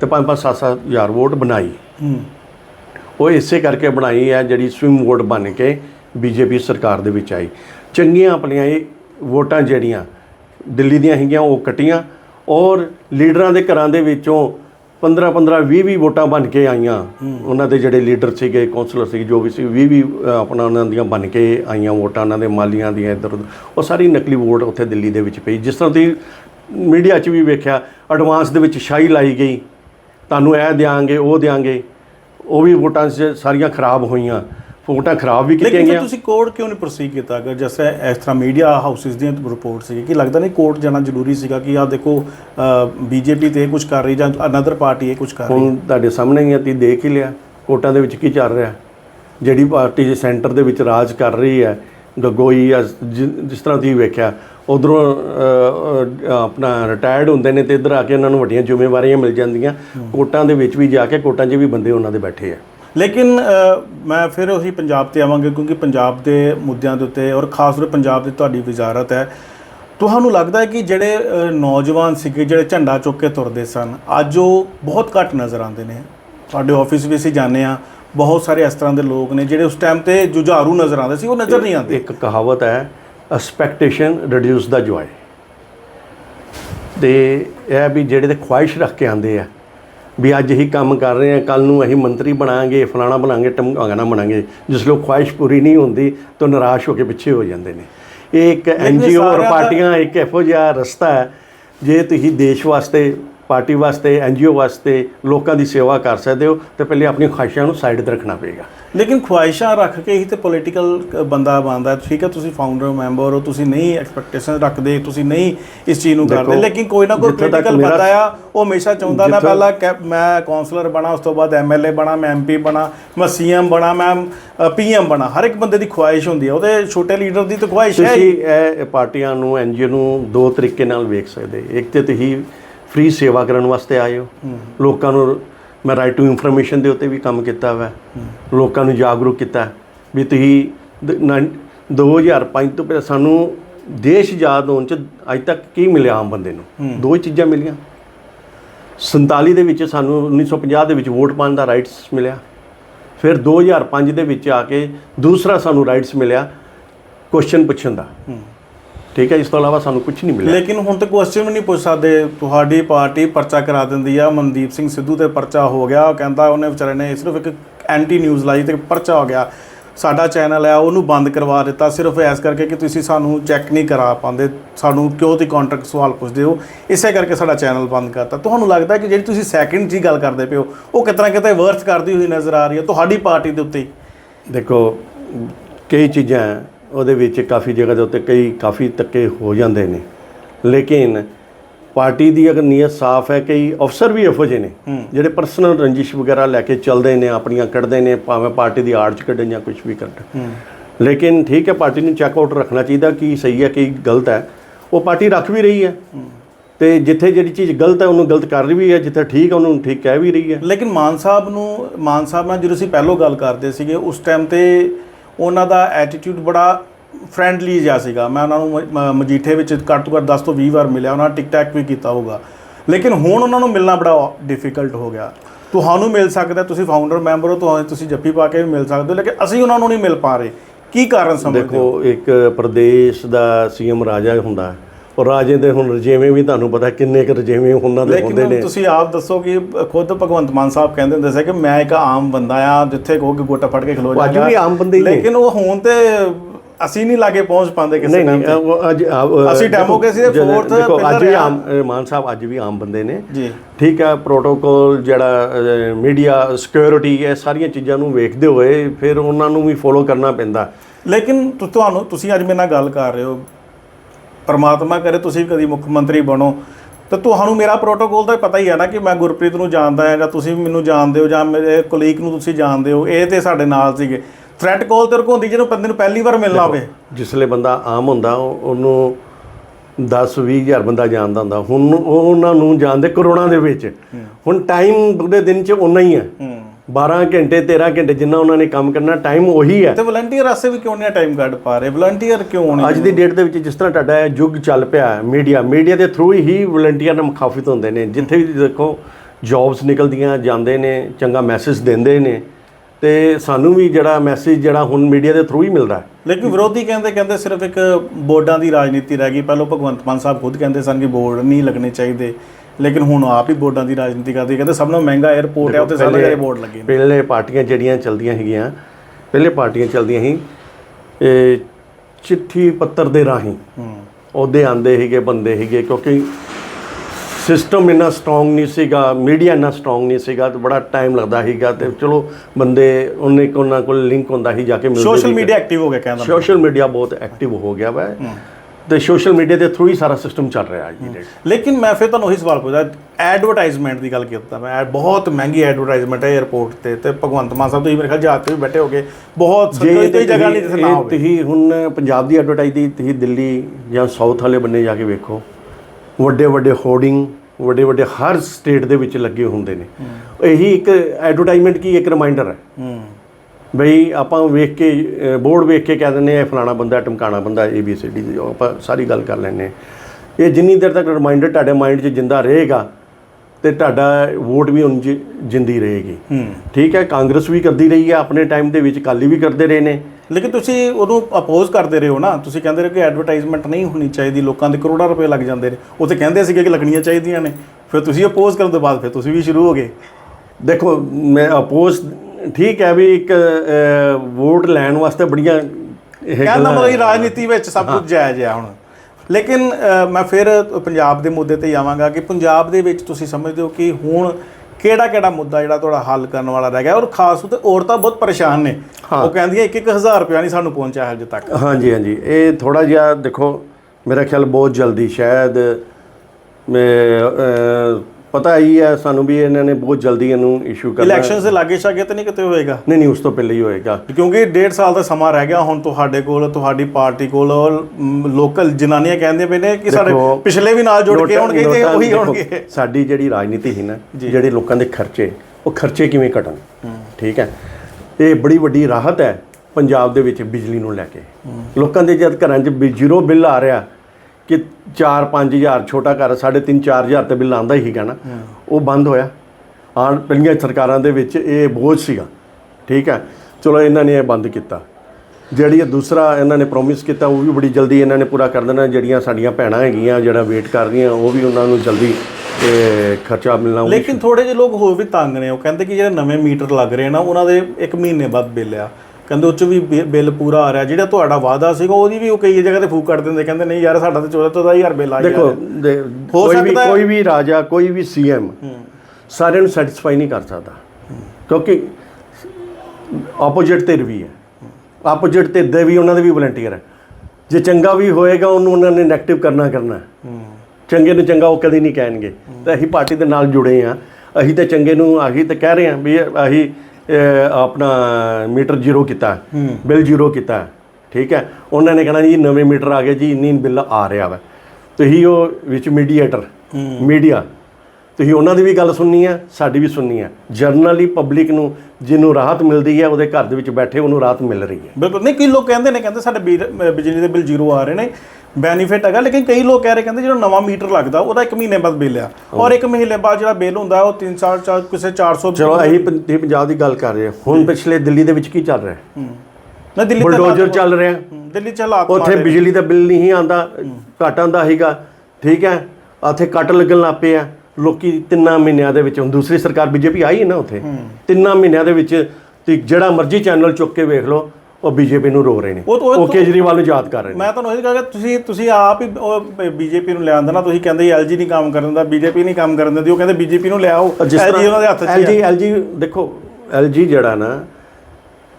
Speaker 2: ਤੇ 5-5 7-7 ਹਜ਼ਾਰ ਵੋਟ ਬਣਾਈ। ਉਹ ਇਸੇ ਕਰਕੇ ਬਣਾਈ ਹੈ ਜਿਹੜੀ ਸਵਿੰਗ ਵੋਟ ਬਣ ਕੇ ਬੀਜੇਪੀ ਸਰਕਾਰ ਦੇ ਵਿੱਚ ਆਈ। ਚੰਗੀਆਂ ਆਪਣੀਆਂ ਇਹ ਵੋਟਾਂ ਜਿਹੜੀਆਂ ਦਿੱਲੀ ਦੀਆਂ ਹੈਗੀਆਂ ਉਹ ਕਟੀਆਂ ਔਰ ਲੀਡਰਾਂ ਦੇ ਘਰਾਂ ਦੇ ਵਿੱਚੋਂ 15 15 20 20 ਵੋਟਾਂ ਬਣ ਕੇ ਆਈਆਂ। ਉਹਨਾਂ ਦੇ ਜਿਹੜੇ ਲੀਡਰ ਸੀਗੇ ਕੌਂਸਲਰ ਸੀ ਜੋ ਵੀ ਸੀ 20 20 ਆਪਣਾ ਉਹਨਾਂ ਦੀਆਂ ਬਣ ਕੇ ਆਈਆਂ ਵੋਟਾਂ ਉਹਨਾਂ ਦੇ ਮਾਲੀਆਂ ਦੀਆਂ ਇੱਧਰ ਉਹ ਸਾਰੀ ਨਕਲੀ ਵੋਟ ਉੱਥੇ ਦਿੱਲੀ ਦੇ ਵਿੱਚ ਪਈ। ਜਿਸ ਤਰ੍ਹਾਂ ਦੀ ਮੀਡੀਆ 'ਚ ਵੀ ਵੇਖਿਆ ਐਡਵਾਂਸ ਦੇ ਵਿੱਚ ਸ਼ਾਹੀ ਲਾਈ ਗਈ। ਤੁਹਾਨੂੰ ਇਹ ਦਿਆਂਗੇ ਉਹ ਦਿਆਂਗੇ। ਉਹ ਵੀ ਵੋਟਾਂ 'ਚ ਸਾਰੀਆਂ ਖਰਾਬ ਹੋਈਆਂ। ਵੋਟਾਂ ਖਰਾਬ ਵੀ ਕੀਤੀਆਂ ਗਈਆਂ
Speaker 1: ਤੁਸੀਂ ਕੋਰਟ ਕਿਉਂ ਨਹੀਂ ਪ੍ਰੋਸੀਡ ਕੀਤਾ? ਅਗਰ ਜਿਸ ਤਰ੍ਹਾਂ ਇਸ ਤਰ੍ਹਾਂ ਮੀਡੀਆ ਹਾਊਸਿਸ ਦੀਆਂ ਰਿਪੋਰਟ ਸੀ ਕਿ ਲੱਗਦਾ ਨਹੀਂ ਕੋਰਟ ਜਾਣਾ ਜ਼ਰੂਰੀ ਸੀਗਾ ਕਿ ਆਹ ਦੇਖੋ ਬੀਜੇਪੀ ਤੇ ਕੁਝ ਕਰ ਰਹੀ ਜਾਂ ਅਨਦਰ ਪਾਰਟੀ ਇਹ ਕੁਝ ਕਰ ਰਹੀ?
Speaker 2: ਹੁਣ ਤੁਹਾਡੇ ਸਾਹਮਣੇ ਹੀ ਆ ਤੁਸੀਂ ਦੇਖ ਹੀ ਲਿਆ ਕੋਟਾਂ ਦੇ ਵਿੱਚ ਕੀ ਚੱਲ ਰਿਹਾ? ਜਿਹੜੀ ਪਾਰਟੀ ਜੇ ਸੈਂਟਰ ਦੇ ਵਿੱਚ ਰਾਜ ਕਰ ਰਹੀ ਹੈ ਗਗੋਈ ਜਿਸ ਤਰ੍ਹਾਂ ਤੁਸੀਂ ਵੇਖਿਆ ਉਧਰੋਂ ਆਪਣਾ ਰਿਟਾਇਰਡ ਹੁੰਦੇ ਨੇ ਤੇ ਇੱਧਰ ਆ ਕੇ ਉਹਨਾਂ ਨੂੰ ਵੱਡੀਆਂ ਜ਼ਿੰਮੇਵਾਰੀਆਂ ਮਿਲ ਜਾਂਦੀਆਂ। ਕੋਟਾਂ ਦੇ ਵਿੱਚ ਵੀ ਜਾ ਕੇ ਕੋਟਾਂ 'ਚ ਵੀ ਬੰਦੇ ਉਹਨਾਂ ਦੇ ਬੈਠੇ ਆ।
Speaker 1: ਲੇਕਿਨ ਮੈਂ ਫਿਰ ਉਹੀ ਪੰਜਾਬ ਤੇ ਆਵਾਂਗੇ ਕਿਉਂਕਿ ਪੰਜਾਬ ਦੇ ਮੁੱਦਿਆਂ ਦੇ ਉੱਤੇ ਔਰ ਖਾਸ ਤੌਰ ਪੰਜਾਬ ਦੀ ਤੁਹਾਡੀ ਵਜ਼ਾਰਤ ਹੈ। ਤੁਹਾਨੂੰ ਲੱਗਦਾ ਹੈ ਕਿ ਜਿਹੜੇ ਨੌਜਵਾਨ ਸੀਗੇ, ਜਿਹੜੇ ਝੰਡਾ ਚੁੱਕ ਕੇ ਤੁਰਦੇ ਸਨ, ਅੱਜ ਉਹ ਬਹੁਤ ਘੱਟ ਨਜ਼ਰ ਆਉਂਦੇ ਨੇ। ਤੁਹਾਡੇ ਆਫਿਸ ਵੀ ਅਸੀਂ ਜਾਂਦੇ ਆ ਬਹੁਤ ਸਾਰੇ ਇਸ ਤਰ੍ਹਾਂ ਦੇ ਲੋਕ ਨੇ ਜਿਹੜੇ ਉਸ ਟਾਈਮ ਤੇ ਜੁਝਾਰੂ ਨਜ਼ਰ ਆਉਂਦੇ ਸੀ, ਉਹ ਨਜ਼ਰ ਨਹੀਂ ਆਉਂਦੇ।
Speaker 2: ਇੱਕ ਕਹਾਵਤ ਹੈ ਐਕਸਪੈਕਟੇਸ਼ਨ ਰਿਡਿਊਸ ਦਾ ਜੋਏ ਤੇ ਇਹ ਵੀ ਜਿਹੜੇ ਤੇ ਖੁਆਇਸ਼ ਰੱਖ ਕੇ ਆਂਦੇ ਆ ਵੀ ਅੱਜ ਹੀ ਕੰਮ ਕਰ ਰਹੇ ਆ ਕੱਲ ਨੂੰ ਅਸੀਂ ਮੰਤਰੀ ਬਣਾਂਗੇ ਫਲਾਣਾ ਬਣਾਂਗੇ ਟਮਕਾਣਾ ਬਣਾਂਗੇ ਜਿਸ ਲੋਕ ਖੁਆਇਸ਼ ਪੂਰੀ ਨਹੀਂ ਹੁੰਦੀ ਤਾਂ ਨਿਰਾਸ਼ ਹੋ ਕੇ ਪਿੱਛੇ ਹੋ ਜਾਂਦੇ ਨੇ। ਇਹ ਇੱਕ ਐਨਜੀਓ ਔਰ ਪਾਰਟੀਆਂ ਇੱਕ ਇਹੋ ਜਿਹਾ ਰਸਤਾ ਹੈ ਜੇ ਤੁਸੀਂ ਦੇਸ਼ ਵਾਸਤੇ ਪਾਰਟੀ ਵਾਸਤੇ ਐਨਜੀਓ ਵਾਸਤੇ ਲੋਕਾਂ ਦੀ ਸੇਵਾ ਕਰ ਸਕਦੇ ਹੋ ਤੇ ਪਹਿਲੇ ਆਪਣੀ ਖੁਆਇਸ਼ਾਂ ਨੂੰ ਸਾਈਡ ਤੇ ਰੱਖਣਾ ਪਏਗਾ।
Speaker 1: ਲੇਕਿਨ ਖੁਆਇਸ਼ਾਂ ਰੱਖ ਕੇ ਹੀ ਤੇ ਪੋਲੀਟੀਕਲ ਬੰਦਾ ਬਣਦਾ ਠੀਕ ਹੈ ਤੁਸੀਂ ਫਾਊਂਡਰ ਮੈਂਬਰ ਹੋ ਤੁਸੀਂ ਨਹੀਂ ਐਕਸਪੈਕਟੇਸ਼ਨ ਰੱਖਦੇ ਤੁਸੀਂ ਨਹੀਂ ਇਸ ਚੀਜ਼ ਨੂੰ ਕਰਦੇ। ਲੇਕਿਨ ਕੋਈ ਨਾ ਕੋਈ ਪੋਲੀਟੀਕਲ ਬੰਦਾ ਆ ਉਹ ਹਮੇਸ਼ਾ ਚਾਹੁੰਦਾ
Speaker 2: ਜਿੱਥੇ-
Speaker 1: ਪਹਿਲਾਂ ਮੈਂ ਕਾਉਂਸਲਰ ਬਣਾ ਉਸ ਤੋਂ ਬਾਅਦ ਐਮਐਲਏ ਬਣਾ ਮੈਂ ਐਮਪੀ ਬਣਾ ਮੈਂ ਸੀਐਮ ਬਣਾ ਮੈਂ ਪੀਐਮ ਬਣਾ। ਹਰ ਇੱਕ ਬੰਦੇ ਦੀ ਖੁਆਇਸ਼ ਹੁੰਦੀ ਹੈ। ਉਹਦੇ ਛੋਟੇ ਲੀਡਰ ਦੀ ਤਾਂ ਖੁਆਇਸ਼ ਹੈ
Speaker 2: ਤੁਸੀਂ ਇਹ ਪਾਰਟੀਆਂ ਨੂੰ ਐਨਜੀਓ ਨੂੰ ਦੋ ਤਰੀਕੇ ਨਾਲ ਵੇਖ ਸਕਦੇ। ਇੱਕ ਤੇ ਤੁਸੀਂ ਫ੍ਰੀ ਸੇਵਾ ਕਰਨ ਵਾਸਤੇ ਆਏ ਹੋ। ਲੋਕਾਂ ਨੂੰ ਮੈਂ ਰਾਈਟ ਟੂ ਇਨਫੋਰਮੇਸ਼ਨ ਦੇ ਉੱਤੇ ਵੀ ਕੰਮ ਕੀਤਾ ਵਾ। ਲੋਕਾਂ ਨੂੰ ਜਾਗਰੂਕ ਕੀਤਾ। ਵੀ ਤੁਸੀਂ ਦ- ਨਾਈਨ- 2005 ਤੋਂ ਪਹਿਲਾਂ ਸਾਨੂੰ ਦੇਸ਼ ਆਜ਼ਾਦ ਹੋਣ ਚ ਅੱਜ ਤੱਕ ਕੀ ਮਿਲਿਆ ਆਮ ਬੰਦੇ ਨੂੰ? ਦੋ ਚੀਜ਼ਾਂ ਮਿਲੀਆਂ। 47 ਦੇ ਵਿੱਚ ਸਾਨੂੰ 1950 ਦੇ ਵਿੱਚ ਵੋਟ ਪਾਉਣ ਦਾ ਰਾਈਟਸ ਮਿਲਿਆ। ਫਿਰ 2005 ਦੇ ਵਿੱਚ ਆ ਕੇ ਦੂਸਰਾ ਸਾਨੂੰ ਰਾਈਟਸ ਮਿਲਿਆ। ਕੁਐਸਚਨ ਪੁੱਛਣ ਦਾ। ਠੀਕ ਹੈ ਇਸ ਤੋਂ ਇਲਾਵਾ ਸਾਨੂੰ ਕੁਝ ਨਹੀਂ ਮਿਲਿਆ।
Speaker 1: ਲੇਕਿਨ ਹੁਣ ਤੇ ਕੁਐਸਚਨ ਵੀ ਨਹੀਂ ਪੁੱਛ ਸਕਦੇ। ਤੁਹਾਡੀ ਪਾਰਟੀ ਪਰਚਾ ਕਰਾ ਦਿੰਦੀ ਆ ਮਨਦੀਪ ਸਿੰਘ ਸਿੱਧੂ ਤੇ ਪਰਚਾ ਹੋ ਗਿਆ। ਉਹ ਕਹਿੰਦਾ ਉਹਨੇ ਵਿਚਾਰੇ ਨੇ ਸਿਰਫ ਇੱਕ ਐਂਟੀ ਨਿਊਜ਼ ਲਾਈ ਤੇ ਪਰਚਾ ਹੋ ਗਿਆ। ਸਾਡਾ ਚੈਨਲ ਹੈ ਉਹਨੂੰ ਬੰਦ ਕਰਵਾ ਦਿੱਤਾ। ਸਿਰਫ ਇਸ ਕਰਕੇ ਕਿ ਤੁਸੀਂ ਸਾਨੂੰ ਚੈੱਕ ਨਹੀਂ ਕਰਾ ਪਾਉਂਦੇ। ਸਾਨੂੰ ਕਿਉਂ ਤੁਸੀਂ ਕੰਟੈਕਟ ਸਵਾਲ ਪੁੱਛਦੇ ਹੋ? ਇਸੇ ਕਰਕੇ ਸਾਡਾ ਚੈਨਲ ਬੰਦ ਕਰਤਾ। ਤੁਹਾਨੂੰ ਲੱਗਦਾ ਕਿ ਜਿਹੜੀ ਤੁਸੀਂ ਸੈਕਿੰਡ ਜੀ ਗੱਲ ਕਰਦੇ ਹੋ ਉਹ ਕਿਤਨਾ ਕਿਤੇ ਵਰਥ ਕਰਦੀ ਹੋਈ ਨਜ਼ਰ ਆ ਰਹੀ ਹੈ ਤੁਹਾਡੀ ਪਾਰਟੀ ਦੇ ਉੱਤੇ।
Speaker 2: ਦੇਖੋ ਕਈ ਚੀਜ਼ਾਂ ਉਹਦੇ ਵਿੱਚ ਕਾਫੀ ਜਗ੍ਹਾ ਦੇ ਉੱਤੇ ਕਈ ਕਾਫੀ ਤੱਕੇ ਹੋ ਜਾਂਦੇ ਨੇ। ਲੇਕਿਨ ਪਾਰਟੀ ਦੀ ਅਗਰ ਨੀਅਤ ਸਾਫ਼ ਹੈ ਕਈ ਅਫਸਰ ਵੀ ਇਹੋ ਜਿਹੇ ਨੇ ਜਿਹੜੇ ਪਰਸਨਲ ਰੰਜਿਸ਼ ਵਗੈਰਾ ਲੈ ਕੇ ਚੱਲਦੇ ਨੇ ਆਪਣੀਆਂ ਕੱਢਦੇ ਨੇ ਭਾਵੇਂ ਪਾਰਟੀ ਦੀ ਆੜ ਚ ਕੱਢਣ ਜਾਂ ਕੁਝ ਵੀ ਕੱਢਣ। ਲੇਕਿਨ ਠੀਕ ਹੈ ਪਾਰਟੀ ਨੂੰ ਚੈੱਕ ਆਊਟ ਰੱਖਣਾ ਚਾਹੀਦਾ ਕੀ ਸਹੀ ਹੈ ਕੀ ਗਲਤ ਹੈ। ਉਹ ਪਾਰਟੀ ਰੱਖ ਵੀ ਰਹੀ ਹੈ। ਤੇ ਜਿੱਥੇ ਜਿਹੜੀ ਚੀਜ਼ ਗਲਤ ਹੈ ਉਹਨੂੰ ਗਲਤ ਕਰ ਰਹੀ ਵੀ ਹੈ ਜਿੱਥੇ ਠੀਕ ਹੈ ਉਹਨੂੰ ਠੀਕ ਕਹਿ ਵੀ ਰਹੀ ਹੈ।
Speaker 1: ਲੇਕਿਨ ਮਾਨ ਸਾਹਿਬ ਨੂੰ ਮਾਨ ਸਾਹਿਬ ਨਾਲ ਜਦੋਂ ਅਸੀਂ ਪਹਿਲੋਂ ਗੱਲ ਕਰਦੇ ਸੀਗੇ ਉਸ ਟਾਈਮ ਤੇ ਉਹਨਾਂ ਦਾ ਐਟੀਟਿਊਡ ਬੜਾ ਫ੍ਰੈਂਡਲੀ ਜਿਹਾ ਸੀਗਾ। ਮੈਂ ਉਹਨਾਂ ਨੂੰ ਮਜੀਠੇ ਵਿੱਚ ਘੱਟ ਤੋਂ ਘੱਟ 10 ਤੋਂ 20 ਵਾਰ ਮਿਲਿਆ ਉਹਨਾਂ ਨਾਲ ਟਿਕਟੈਕ ਵੀ ਕੀਤਾ ਹੋਊਗਾ। ਲੇਕਿਨ ਹੁਣ ਉਹਨਾਂ ਨੂੰ ਮਿਲਣਾ ਬੜਾ ਡਿਫਿਕਲਟ ਹੋ ਗਿਆ। ਤੁਹਾਨੂੰ ਮਿਲ ਸਕਦਾ ਤੁਸੀਂ ਫਾਊਂਡਰ ਮੈਂਬਰ ਹੋ ਤੁਹਾਨੂੰ ਤੁਸੀਂ ਜੱਫੀ ਪਾ ਕੇ ਵੀ ਮਿਲ ਸਕਦੇ ਹੋ ਲੇਕਿਨ ਅਸੀਂ ਉਹਨਾਂ ਨੂੰ ਨਹੀਂ ਮਿਲ ਪਾ ਰਹੇ। ਕੀ ਕਾਰਨ ਸਮਝਦੇ ਹੋ?
Speaker 2: ਦੇਖੋ ਇੱਕ ਪ੍ਰਦੇਸ਼ ਦਾ ਸੀਐਮ ਰਾਜਾ ਹੁੰਦਾ ਹੈ। ਔਰ ਰਾਜੇ ਦੇ ਹੁਣ ਰਜੇਵੇਂ ਵੀ ਤੁਹਾਨੂੰ ਪਤਾ ਕਿੰਨੇ ਕੁ ਰਜੇਵੇਂ ਉਹਨਾਂ ਦੇ ਹੁੰਦੇ
Speaker 1: ਲੇਕਿਨ
Speaker 2: ਨੇ।
Speaker 1: ਤੁਸੀਂ ਆਪ ਦੱਸੋ ਕਿ ਖੁਦ ਭਗਵੰਤ ਮਾਨ ਸਾਹਿਬ ਕਹਿੰਦੇ ਹੁੰਦੇ ਸੀ ਕਿ ਮੈਂ ਇੱਕ ਆਮ ਬੰਦਾ ਆ ਜਿੱਥੇ ਕਹੋਗੇ ਗੋਟਾ ਫੜ ਕੇ ਖਲੋ
Speaker 2: ਉਹ ਅੱਜ ਵੀ ਆਮ ਬੰਦੇ ਹੀ ਨੇ।
Speaker 1: ਲੇਕਿਨ ਉਹ ਹੁਣ ਤੇ ਅਸੀਂ ਨਹੀਂ ਲਾਗੇ ਪਹੁੰਚ ਪਾਉਂਦੇ ਕਿਸੇ
Speaker 2: ਨਹੀਂ ਨਹੀਂ ਉਹ ਅੱਜ
Speaker 1: ਅਸੀਂ democracy ਦੇ
Speaker 2: ਜਦੋਂ-
Speaker 1: pillar
Speaker 2: ਅੱਜ ਵੀ। ਆਮ ਮਾਨ ਸਾਹਿਬ ਅੱਜ ਵੀ ਆਮ ਬੰਦੇ ਨੇ।
Speaker 1: ਜੀ।
Speaker 2: ਠੀਕ ਹੈ ਪ੍ਰੋਟੋਕਾਲ ਜਿਹੜਾ ਮੀਡੀਆ ਸਿਕਿਉਰਿਟੀ ਇਹ ਸਾਰੀਆਂ ਚੀਜ਼ਾਂ ਨੂੰ ਵੇਖਦੇ ਹੋਏ ਫਿਰ ਉਹਨਾਂ ਨੂੰ ਵੀ ਫੋਲੋ ਕਰਨਾ ਪੈਂਦਾ।
Speaker 1: ਲੇਕਿਨ ਤੁਹਾਨੂੰ ਤੁਸੀਂ ਅੱਜ ਮੇਰੇ ਨਾਲ ਗੱਲ ਕਰ ਰਹੇ ਹੋ। ਪਰਮਾਤਮਾ ਕਰੇ ਤੁਸੀਂ ਕਦੀ ਮੁੱਖ ਮੰਤਰੀ ਬਣੋ। ਤਾਂ ਤੁਹਾਨੂੰ ਮੇਰਾ ਪ੍ਰੋਟੋਕੋਲ ਦਾ ਪਤਾ ਹੀ ਹੈ ਨਾ ਕਿ ਮੈਂ ਗੁਰਪ੍ਰੀਤ ਨੂੰ ਜਾਣਦਾ ਹਾਂ ਜਾਂ ਤੁਸੀਂ ਮੈਨੂੰ ਜਾਣਦੇ ਹੋ ਜਾਂ ਮੇਰੇ ਕੋਲੀਗ ਨੂੰ ਤੁਸੀਂ ਜਾਣਦੇ ਹੋ। ਇਹ ਤੇ ਸਾਡੇ ਨਾਲ ਸੀਗੇ। ਥ੍ਰੈਟ ਕਾਲ ਤੇ ਰੁਕਉਂਦੀ ਜਿਹਨੂੰ ਬੰਦੇ ਨੂੰ ਪਹਿਲੀ ਵਾਰ ਮਿਲਣਾ ਹੋਵੇ।
Speaker 2: ਜਿਸਲੇ ਬੰਦਾ ਆਮ ਹੁੰਦਾ ਉਹ- ਉਹਨੂੰ 10 20 ਹਜ਼ਾਰ ਬੰਦਾ ਜਾਣਦਾ ਹੁੰਦਾ। ਹੁਣ ਉਹ ਉਹਨਾਂ ਨੂੰ ਜਾਣਦੇ ਕਰੋੜਾਂ ਦੇ ਵਿੱਚ। ਹੁਣ ਟਾਈਮ ਉਹਦੇ ਦਿਨ 'ਚ ਉਨਾ ਹੈ ਹੂੰ। 12 ਘੰਟੇ 13 ਘੰਟੇ ਜਿੰਨਾ ਉਹਨਾਂ ਨੇ ਕੰਮ ਕਰਨਾ ਟਾਈਮ ਉਹੀ ਹੈ।
Speaker 1: ਤੇ ਵਲੰਟੀਅਰ ਵਾਸਤੇ ਵੀ ਕਿਉਂ ਨਹੀਂ ਟਾਈਮ ਕੱਢ ਪਾ ਰਹੇ? ਵਲੰਟੀਅਰ ਕਿਉਂ ਨਹੀਂ?
Speaker 2: ਅੱਜ ਦੀ ਡੇਟ ਦੇ ਵਿੱਚ ਜਿਸ ਤਰ੍ਹਾਂ ਤੁਹਾਡਾ ਯੁੱਗ ਚੱਲ ਪਿਆ ਹੈ ਮੀਡੀਆ ਮੀਡੀਆ ਦੇ ਥਰੂ ਹੀ ਵਲੰਟੀਅਰ ਮੁਖਾਫਿਤ ਹੁੰਦੇ ਨੇ। ਜਿੱਥੇ ਵੀ ਦੇਖੋ ਜੌਬਸ ਨਿਕਲਦੀਆਂ ਜਾਂਦੇ ਨੇ ਚੰਗਾ ਮੈਸੇਜ ਦਿੰਦੇ ਨੇ। ਤੇ ਸਾਨੂੰ ਵੀ ਜਿਹੜਾ ਮੈਸੇਜ ਜਿਹੜਾ ਹੁਣ ਮੀਡੀਆ ਦੇ ਥਰੂ ਹੀ ਮਿਲਦਾ ਹੈ।
Speaker 1: ਲੇਕਿਨ ਵਿਰੋਧੀ ਕਹਿੰਦੇ ਕਹਿੰਦੇ ਸਿਰਫ ਇੱਕ ਬੋਰਡਾਂ ਦੀ ਰਾਜਨੀਤੀ ਰਹਿ ਗਈ। ਪਹਿਲਾਂ ਭਗਵੰਤ ਮਾਨ ਸਾਹਿਬ ਖੁਦ ਕਹਿੰਦੇ ਸਨ ਕਿ ਬੋਰਡ ਨਹੀਂ ਲੱਗਣੇ ਚਾਹੀਦੇ। ਲੇਕਿਨ ਹੁਣ ਆਪ ਹੀ ਬੋਰਡਾਂ ਦੀ ਰਾਜਨੀਤੀ ਕਰਦੇ ਕਹਿੰਦੇ ਸਭ ਨਾਲੋਂ ਮਹਿੰਗਾ 에ਅਰਪੋਰਟ ਹੈ ਉੱਥੇ ਸਾਰੇ ਜਿਹੜੇ ਬੋਰਡ ਲੱਗੇ ਨੇ।
Speaker 2: ਪਹਿਲੇ ਪਾਰਟੀਆਂ ਜਿਹੜੀਆਂ ਚਲਦੀਆਂ ਹੈਗੀਆਂ ਪਹਿਲੇ ਪਾਰਟੀਆਂ ਚਲਦੀਆਂ ਸੀ ਇਹ ਚਿੱਠੀ ਪੱਤਰ ਦੇ ਰਾਹੀਂ
Speaker 1: ਹੂੰ।
Speaker 2: ਉਹਦੇ ਆਂਦੇ ਸੀਗੇ ਬੰਦੇ ਸੀਗੇ ਕਿਉਂਕਿ ਸਿਸਟਮ ਇੰਨਾ ਸਟਰੋਂਗ ਨਹੀਂ ਸੀਗਾ ਮੀਡੀਆ ਇੰਨਾ ਸਟਰੋਂਗ ਨਹੀਂ ਸੀਗਾ ਤੇ ਬੜਾ ਟਾਈਮ ਲੱਗਦਾ ਸੀਗਾ ਤੇ ਚਲੋ ਬੰਦੇ ਉਹਨੇ ਉਹਨਾਂ ਕੋਲ ਲਿੰਕ ਹੁੰਦਾ ਸੀ ਜਾ ਕੇ ਮਿਲਦੇ
Speaker 1: ਸੋਸ਼ਲ। ਮੀਡੀਆ ਐਕਟਿਵ ਹੋ ਗਿਆ ਕਹਿੰਦਾ
Speaker 2: ਸੋਸ਼ਲ ਮੀਡੀਆ ਬਹੁਤ ਐਕਟਿਵ ਹੋ ਗਿਆ ਵਾ। ਤੇ ਸੋਸ਼ਲ ਮੀਡੀਆ ਦੇ ਥਰੂ ਹੀ ਸਾਰਾ ਸਿਸਟਮ ਚੱਲ ਰਿਹਾ ਅੱਜ ਦੀ ਡੇਟ
Speaker 1: ਲੇਕਿਨ ਮੈਂ ਫਿਰ ਤੁਹਾਨੂੰ ਉਹੀ ਸਵਾਲ ਪੁੱਛਦਾ ਐਡਵਰਟਾਈਜ਼ਮੈਂਟ ਦੀ ਗੱਲ ਕੀਤਾ ਮੈਂ ਬਹੁਤ ਮਹਿੰਗੀ ਐਡਵਰਟਾਈਜ਼ਮੈਂਟ ਹੈ 에어ਪੋਰਟ ਤੇ ਤੇ ਭਗਵੰਤ ਮਾਨ ਸਾਹਿਬ ਤੁਸੀਂ ਮੇਰੇ ਖਿਆਲ ਜਾ ਕੇ ਵੀ ਬੈਠੇ ਹੋਗੇ ਬਹੁਤ ਕੋਈ ਕੋਈ ਜਗ੍ਹਾ ਨਹੀਂ ਜਿੱਥੇ ਨਾ
Speaker 2: ਇਹ
Speaker 1: ਹੋਵੇ।
Speaker 2: ਤੁਸੀਂ ਹੁਣ ਪੰਜਾਬ ਦੀ ਐਡਵਰਟਾਈਜ਼ ਦੀ ਤੁਸੀਂ ਦਿੱਲੀ ਜਾਂ ਸਾਊਥ ਵਾਲੇ ਬੰਨੇ ਜਾ ਕੇ ਵੇਖੋ ਵੱਡੇ ਵੱਡੇ ਹੋਰਡਿੰਗ ਵੱਡੇ ਵੱਡੇ ਹਰ ਸਟੇਟ ਦੇ ਵਿੱਚ ਲੱਗੇ ਹੁੰਦੇ ਨੇ। ਇਹੀ ਇੱਕ ਐਡਵਰਟਾਈਜ਼ਮੈਂਟ ਕੀ ਇੱਕ ਰਿਮਾਈਂਡਰ ਹੈ।
Speaker 1: ਹੂੰ
Speaker 2: ਬਈ ਆਪਾਂ ਵੇਖ ਕੇ ਬੋਰਡ ਵੇਖ ਕੇ ਕਹਿ ਦਿੰਦੇ ਆ ਫਲਾਣਾ ਬੰਦਾ ਟਮਕਾਣਾ ਬੰਦਾ ਏ ਬੀ ਸੀ ਡੀ ਦੀ ਆਪਾਂ ਸਾਰੀ ਗੱਲ ਕਰ ਹਾਂ। ਇਹ ਜਿੰਨੀ ਦੇਰ ਤੱਕ ਰਿਮਾਈਂਡਰ ਤੁਹਾਡੇ ਮਾਈਂਡ 'ਚ ਜਿੰਦਾ ਰਹੇਗਾ ਤੇ ਤੁਹਾਡਾ ਵੋਟ ਵੀ ਉਂਝ ਜਿੰਦੀ ਰਹੇਗੀ। ਠੀਕ ਹੈ ਕਾਂਗਰਸ ਵੀ ਕਰਦੀ ਰਹੀ ਹੈ ਆਪਣੇ ਟਾਈਮ ਦੇ ਵਿੱਚ ਕਾਲੀ ਵੀ ਕਰਦੇ ਰਹੇ ਨੇ।
Speaker 1: ਲੇਕਿਨ ਤੁਸੀਂ ਉਹਨੂੰ ਅਪੋਜ਼ ਕਰਦੇ ਰਹੇ ਹੋ ਨਾ ਤੁਸੀਂ ਕਹਿੰਦੇ ਰਹੇ ਕਿ ਐਡਵਰਟਾਈਜ਼ਮੈਂਟ ਨਹੀਂ ਹੋਣੀ ਚਾਹੀਦੀ ਲੋਕਾਂ ਦੇ ਕਰੋੜਾਂ ਰੁਪਏ ਲੱਗ ਜਾਂਦੇ ਨੇ। ਉਹ ਤੇ ਕਹਿੰਦੇ ਸੀਗੇ ਕਿ ਲੱਗਣੀਆਂ ਚਾਹੀਦੀਆਂ ਨੇ। ਫਿਰ ਤੁਸੀਂ ਅਪੋਜ਼ ਕਰਨ ਤੋਂ ਬਾਅਦ ਫਿਰ ਤੁਸੀਂ ਵੀ ਸ਼ੁਰੂ ਹੋ ਗਏ।
Speaker 2: ਦੇਖੋ ਮੈਂ ਅਪੋਜ਼ ਠੀਕ ਹੈ ਵੀ ਇੱਕ ਵੋਟ ਲੈਣ ਵਾਸਤੇ ਬੜੀਆਂ ਇਹ
Speaker 1: ਕਹਿੰਦਾ ਮਤਲਬ ਰਾਜਨੀਤੀ ਵਿੱਚ ਸਭ ਕੁਝ ਜਾਇਜ਼ ਹੈ ਹੁਣ। ਲੇਕਿਨ ਮੈਂ ਫਿਰ ਪੰਜਾਬ ਦੇ ਮੁੱਦੇ ਤੇ ਆਵਾਂਗਾ ਕਿ ਪੰਜਾਬ ਦੇ ਵਿੱਚ ਤੁਸੀਂ ਸਮਝਦੇ ਹੋ ਕਿ ਹੁਣ ਕਿਹੜਾ ਕਿਹੜਾ ਮੁੱਦਾ ਜਿਹੜਾ ਤੁਹਾਡਾ ਹੱਲ ਕਰਨ ਵਾਲਾ ਰਹਿ ਗਿਆ। ਔਰ ਖਾਸ ਤੌਰ ਤੇ ਔਰਤਾਂ ਬਹੁਤ ਪਰੇਸ਼ਾਨ ਨੇ। ਉਹ ਕਹਿੰਦੀਆਂ ਇੱਕ ਇੱਕ ਹਜ਼ਾਰ ਰੁਪਇਆ ਨਹੀਂ ਸਾਨੂੰ ਪਹੁੰਚਿਆ ਹਜੇ ਤੱਕ।
Speaker 2: ਹਾਂਜੀ ਹਾਂਜੀ। ਇਹ ਥੋੜਾ ਜਿਹਾ ਦੇਖੋ ਮੇਰਾ ਖਿਆਲ ਬਹੁਤ ਜਲਦੀ ਸ਼ਾਇਦ ਪਤਾ ਹੀ ਹੈ ਸਾਨੂੰ ਵੀ ਇਹਨਾਂ ਨੇ ਬਹੁਤ ਜਲਦੀ ਇਹਨੂੰ ਇਸ਼ੂ ਕਰਨਾ
Speaker 1: ਇਲੈਕਸ਼ਨਸ ਦੇ ਲਾਗੇ ਛਾਗੇ ਤੇ ਨਹੀਂ ਕਿਤੇ ਹੋਏਗਾ?
Speaker 2: ਨਹੀਂ ਨਹੀਂ ਉਸ ਤੋਂ ਪਹਿਲੇ ਹੀ ਹੋਏਗਾ।
Speaker 1: ਕਿਉਂਕਿ ਡੇਢ ਸਾਲ ਦਾ ਸਮਾਂ ਰਹਿ ਗਿਆ ਹੁਣ ਤੁਹਾਡੇ ਕੋਲ ਤੁਹਾਡੀ ਪਾਰਟੀ ਕੋਲ ਲੋਕਲ ਜਨਾਨੀਆਂ ਕਹਿੰਦੇ ਪਏ ਨੇ ਕਿ ਸਾਡੇ ਪਿਛਲੇ ਵੀ ਨਾਲ ਜੁੜ ਕੇ ਹੋਣਗੇ ਤੇ ਉਹੀ ਹੋਣਗੇ।
Speaker 2: ਸਾਡੀ ਜਿਹੜੀ ਰਾਜਨੀਤੀ ਸੀ ਨਾ ਜਿਹੜੇ ਲੋਕਾਂ ਦੇ ਖਰਚੇ ਉਹ ਖਰਚੇ ਕਿਵੇਂ ਘਟਣ? ਠੀਕ ਹੈ। ਇਹ ਬੜੀ ਵੱਡੀ ਰਾਹਤ ਹੈ ਪੰਜਾਬ ਦੇ ਵਿੱਚ ਬਿਜਲੀ ਨੂੰ ਲੈ ਕੇ। ਲੋਕਾਂ ਦੇ ਜਦ ਘਰਾਂ 'ਚ ਜ਼ੀਰੋ ਬਿੱਲ ਆ ਰਿਹਾ ਕਿ 4-5000 ਛੋਟਾ ਘਰ 3.5 4000 ਤੇ ਬਿੱਲ ਆਂਦਾ ਹੀ ਸੀਗਾ ਨਾ। ਉਹ ਬੰਦ ਹੋਇਆ। ਆਣ ਪਹਿਲੀਆਂ ਸਰਕਾਰਾਂ ਦੇ ਵਿੱਚ ਇਹ ਬੋਝ ਸੀਗਾ। ਠੀਕ ਹੈ। ਚਲੋ ਇਹਨਾਂ ਨੇ ਇਹ ਬੰਦ ਕੀਤਾ। ਜਿਹੜੀ ਇਹ ਦੂਸਰਾ ਇਹਨਾਂ ਨੇ ਪ੍ਰੋਮਿਸ ਕੀਤਾ ਉਹ ਵੀ ਬੜੀ ਜਲਦੀ ਇਹਨਾਂ ਨੇ ਪੂਰਾ ਕਰ ਦੇਣਾ। ਜਿਹੜੀਆਂ ਸਾਡੀਆਂ ਭੈਣਾਂ ਹੈਗੀਆਂ ਜਿਹੜਾ ਵੇਟ ਕਰ ਰਹੀਆਂ ਉਹ ਵੀ ਉਹਨਾਂ ਨੂੰ ਜਲਦੀ ਖਰਚਾ ਮਿਲਣਾ
Speaker 1: ਲੇਕਿਨ ਥੋੜੇ ਜਿਹੇ ਲੋਕ ਹੋਰ ਵੀ ਤੰਗ ਨੇ। ਉਹ ਕਹਿੰਦੇ ਕਿ ਜਿਹੜੇ ਨਵੇਂ ਮੀਟਰ ਲੱਗ ਰਹੇ ਨਾ ਉਹਨਾਂ ਦੇ 1 ਮਹੀਨੇ ਬਾਅਦ ਬਿੱਲ ਆ। ਕਹਿੰਦੇ ਉਹ 'ਚ ਵੀ ਬਿੱਲ ਪੂਰਾ ਆ ਰਿਹਾ ਜਿਹੜਾ ਤੁਹਾਡਾ ਵਾਅਦਾ ਸੀਗਾ ਉਹਦੀ ਵੀ ਉਹ ਕਈ ਜਗ੍ਹਾ ਤੇ ਫੂਕ ਕੱਢ ਦਿੰਦੇ ਕਹਿੰਦੇ ਨਹੀਂ ਯਾਰ ਸਾਡਾ ਤਾਂ 14 14000 ਬਿੱਲ ਆ ਗਿਆ।
Speaker 2: ਦੇਖੋ ਕੋਈ ਵੀ ਕੋਈ ਵੀ ਰਾਜਾ ਕੋਈ ਵੀ ਸੀਐਮ ਸਾਰਿਆਂ ਨੂੰ ਸੈਟੀਸਫਾਈ ਨਹੀਂ ਕਰ ਸਕਦਾ। ਕਿਉਂਕਿ ਆਪੋਜੀਟ ਧਿਰ ਵੀ ਹੈ। ਆਪੋਜੀਟ ਧਿਰ ਦੇ ਵੀ ਉਹਨਾਂ ਦੇ ਵੀ ਵਲੰਟੀਅਰ ਹੈ। ਜੇ ਚੰਗਾ ਵੀ ਹੋਏਗਾ ਉਹਨੂੰ ਉਹਨਾਂ ਨੇ ਨੈਗੇਟਿਵ ਕਰਨਾ ਕਰਨਾ। ਚੰਗੇ ਨੂੰ ਚੰਗਾ ਉਹ ਕਦੀ ਨਹੀਂ ਕਹਿਣਗੇ। ਤੇ ਅਸੀਂ ਪਾਰਟੀ ਦੇ ਨਾਲ ਜੁੜੇ ਆ ਅਸੀਂ ਤੇ ਚੰਗੇ ਨੂੰ ਆਹੀ ਤੇ ਕਹਿ ਰਹੇ ਆ ਵੀ ਅਸੀਂ ਆਪਣਾ ਮੀਟਰ ਜ਼ੀਰੋ ਕੀਤਾ। ਬਿੱਲ ਜ਼ੀਰੋ ਕੀਤਾ। ਠੀਕ ਹੈ। ਉਹਨਾਂ ਨੇ ਕਹਿਣਾ ਜੀ ਨਵੇਂ ਮੀਟਰ ਆ ਗਏ ਜੀ ਇੰਨੀ ਬਿੱਲ ਆ ਰਿਹਾ ਵਾ। ਤੁਸੀਂ ਉਹ ਵਿੱਚ ਮੀਡੀਏਟਰ ਮੀਡੀਆ ਤੁਸੀਂ ਉਹਨਾਂ ਦੀ ਵੀ ਗੱਲ ਸੁਣਨੀ ਹੈ ਸਾਡੀ ਵੀ ਸੁਣਨੀ ਹੈ ਜਰਨਲੀ ਪਬਲਿਕ ਨੂੰ ਜਿਹਨੂੰ ਰਾਹਤ ਮਿਲਦੀ ਹੈ ਉਹਦੇ ਘਰ ਦੇ ਵਿੱਚ ਬੈਠੇ ਉਹਨੂੰ ਰਾਹਤ ਮਿਲ ਰਹੀ ਹੈ
Speaker 1: ਬਿਲਕੁਲ। ਨਹੀਂ ਕਈ ਲੋਕ ਕਹਿੰਦੇ ਨੇ ਕਹਿੰਦੇ ਸਾਡੇ ਬਿਜਲੀ ਦੇ ਬਿੱਲ ਜ਼ੀਰੋ ਆ ਰਹੇ ਨੇ। ਬੈਨੀਫਿਟ ਹੈਗਾ ਲੇਕਿਨ ਕਈ ਲੋਕ ਕਹਿ ਰਹੇ ਕਹਿੰਦੇ ਜਿਹੜਾ ਨਵਾਂ ਮੀਟਰ ਲੱਗਦਾ ਉਹਦਾ 1 ਮਹੀਨੇ ਬਾਅਦ ਬਿੱਲ ਆ। ਔਰ 1 ਮਹੀਨੇ ਬਾਅਦ ਜਿਹੜਾ ਬਿੱਲ ਹੁੰਦਾ ਉਹ 3 ਸਾਲ ਚਾਰ ਕਿਸੇ 400
Speaker 2: ਚਲੋ ਅਸੀਂ ਪੰਜਾਬ ਦੀ ਗੱਲ ਕਰ ਰਹੇ ਹਾਂ। ਹੁਣ ਪਿਛਲੇ ਦਿੱਲੀ ਦੇ ਵਿੱਚ ਕੀ ਚੱਲ ਰਿਹਾ? ਹੈ।
Speaker 1: ਨਾ ਦਿੱਲੀ
Speaker 2: ਬੁਲਡੋਜ਼ਰ ਚੱਲ ਰਿਹਾ।
Speaker 1: ਹੂੰ, ਦਿੱਲੀ ਚ ਹਾਲਾਤ
Speaker 2: ਉੱਥੇ। ਬਿਜਲੀ ਦਾ ਬਿੱਲ ਨਹੀਂ ਆਂਦਾ ਘੱਟ ਆਂਦਾ ਸੀਗਾ। ਠੀਕ ਹੈ ਉੱਥੇ ਕੱਟ ਲੱਗਣ ਲੱਗ ਪਏ ਆ। ਲੋਕੀ ਤਿੰਨਾਂ ਮਹੀਨਿਆਂ ਦੇ ਵਿੱਚ ਹੁਣ ਦੂਸਰੀ ਸਰਕਾਰ ਬੀਜੇਪੀ ਆਈ ਹੈ ਨਾ ਉੱਥੇ ਤਿੰਨਾਂ ਮਹੀਨਿਆਂ ਦੇ ਵਿੱਚ ਤੇ ਜਿਹੜਾ ਮਰਜ਼ੀ ਚੈਨਲ ਚੁੱਕ ਕੇ ਵੇਖ ਲਓ ਉਹ ਬੀਜੇਪੀ ਨੂੰ ਰੋ ਰਹੇ ਨੇ।
Speaker 1: ਉਹ ਤਾਂ-
Speaker 2: ਉਹ ਕੇਜਰੀਵਾਲ ਨੂੰ ਯਾਦ ਕਰ ਰਹੇ ਨੇ।
Speaker 1: ਮੈਂ ਤੁਹਾਨੂੰ ਇਹ ਕਹਾਂਗਾ ਤੁਸੀਂ ਤੁਸੀਂ ਆਪ ਹੀ ਬੀਜੇਪੀ ਨੂੰ ਲਿਆਂਦਾ ਨਾ ਤੁਸੀਂ ਕਹਿੰਦੇ ਐਲਜੀ ਨਹੀਂ ਕੰਮ ਕਰਨ ਦਿੰਦਾ ਬੀਜੇਪੀ ਨਹੀਂ ਕੰਮ ਕਰਨ ਦਿੰਦੀ ਉਹ ਕਹਿੰਦੇ ਬੀਜੇਪੀ ਨੂੰ ਲਿਆਓ ਐਲਜੀ ਉਹਨਾਂ ਦੇ ਹੱਥ 'ਚ ਹੀ
Speaker 2: ਐਲਜੀ ਐਲਜੀ ਦੇਖੋ ਐਲਜੀ ਜਿਹੜਾ ਨਾ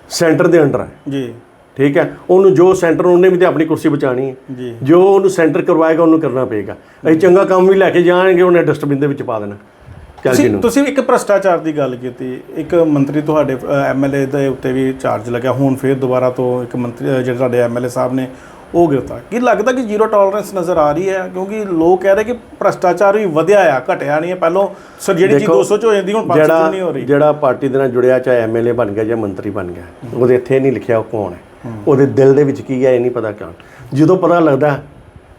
Speaker 2: ਸੈਂਟਰ ਦੇ ਅੰਡਰ ਹੈ
Speaker 1: ਜੀ।
Speaker 2: ਠੀਕ ਹੈ? ਉਹਨੂੰ ਜੋ ਸੈਂਟਰ ਉਹਨੇ ਵੀ ਤੇ ਆਪਣੀ ਕੁਰਸੀ ਬਚਾਣੀ ਹੈ।
Speaker 1: ਜੀ।
Speaker 2: ਜੋ ਉਹਨੂੰ ਸੈਂਟਰ ਕਰਵਾਏਗਾ ਉਹਨੂੰ ਕਰਨਾ ਪਏਗਾ। ਅਸੀਂ ਚੰਗਾ ਕੰਮ ਵੀ ਲੈ ਕੇ ਜਾਣਗੇ ਉਹਨੇ ਡਸਟਬਿਨ ਦੇ ਵਿੱਚ ਪਾ ਦੇਣਾ।
Speaker 1: ਤੁਸੀਂ ਤੁਸੀਂ ਇੱਕ ਭ੍ਰਸ਼ਟਾਚਾਰ ਦੀ ਗੱਲ ਕੀਤੀ ਇੱਕ ਮੰਤਰੀ ਤੁਹਾਡੇ ਐਮਐਲਏ ਦੇ ਉੱਤੇ ਵੀ ਚਾਰਜ ਲੱਗਿਆ ਹੁਣ ਫੇਰ ਦੁਬਾਰਾ ਤੋਂ ਇੱਕ ਮੰਤਰੀ ਜਿਹੜੇ ਸਾਡੇ ਐਮਐਲਏ ਸਾਹਿਬ ਨੇ ਉਹ ਗ੍ਰਿਫਤਾਰ। ਕੀ ਲੱਗਦਾ ਕਿ ਜ਼ੀਰੋ ਟੋਲਰੈਂਸ ਨਜ਼ਰ ਆ ਰਹੀ ਹੈ? ਕਿਉਂਕਿ ਲੋਕ ਕਹਿ ਰਹੇ ਕਿ ਭ੍ਰਸ਼ਟਾਚਾਰ ਵੀ ਵਧਿਆ ਆ ਘਟਿਆ ਨਹੀਂ ਹੈ। ਪਹਿਲੋਂ ਸਰ ਜਿਹੜੀ ਚੀਜ਼
Speaker 2: ਦੇਖੋ,
Speaker 1: 200 ਚ ਹੋ ਜਾਂਦੀ ਹੁਣ 500 ਚ
Speaker 2: ਜਿਹੜਾ
Speaker 1: ਨਹੀਂ ਹੋ ਰਹੀ।
Speaker 2: ਜਿਹੜਾ ਪਾਰਟੀ ਦੇ ਨਾਲ ਜੁੜਿਆ ਚਾਹੇ ਐਮਐਲਏ ਬਣ ਗਿਆ ਜਾਂ ਮੰਤਰੀ ਬਣ ਗਿਆ ਉਹਦੇ ਇੱਥੇ ਨਹੀਂ ਲਿਖਿਆ ਉਹ ਕੌਣ ਹੈ? ਉਹਦੇ ਦਿਲ ਦੇ ਵਿੱਚ ਕੀ ਹੈ ਇਹ ਨਹੀਂ ਪਤਾ ਕੌਣ ਜਦੋਂ ਪਤਾ ਲੱਗਦਾ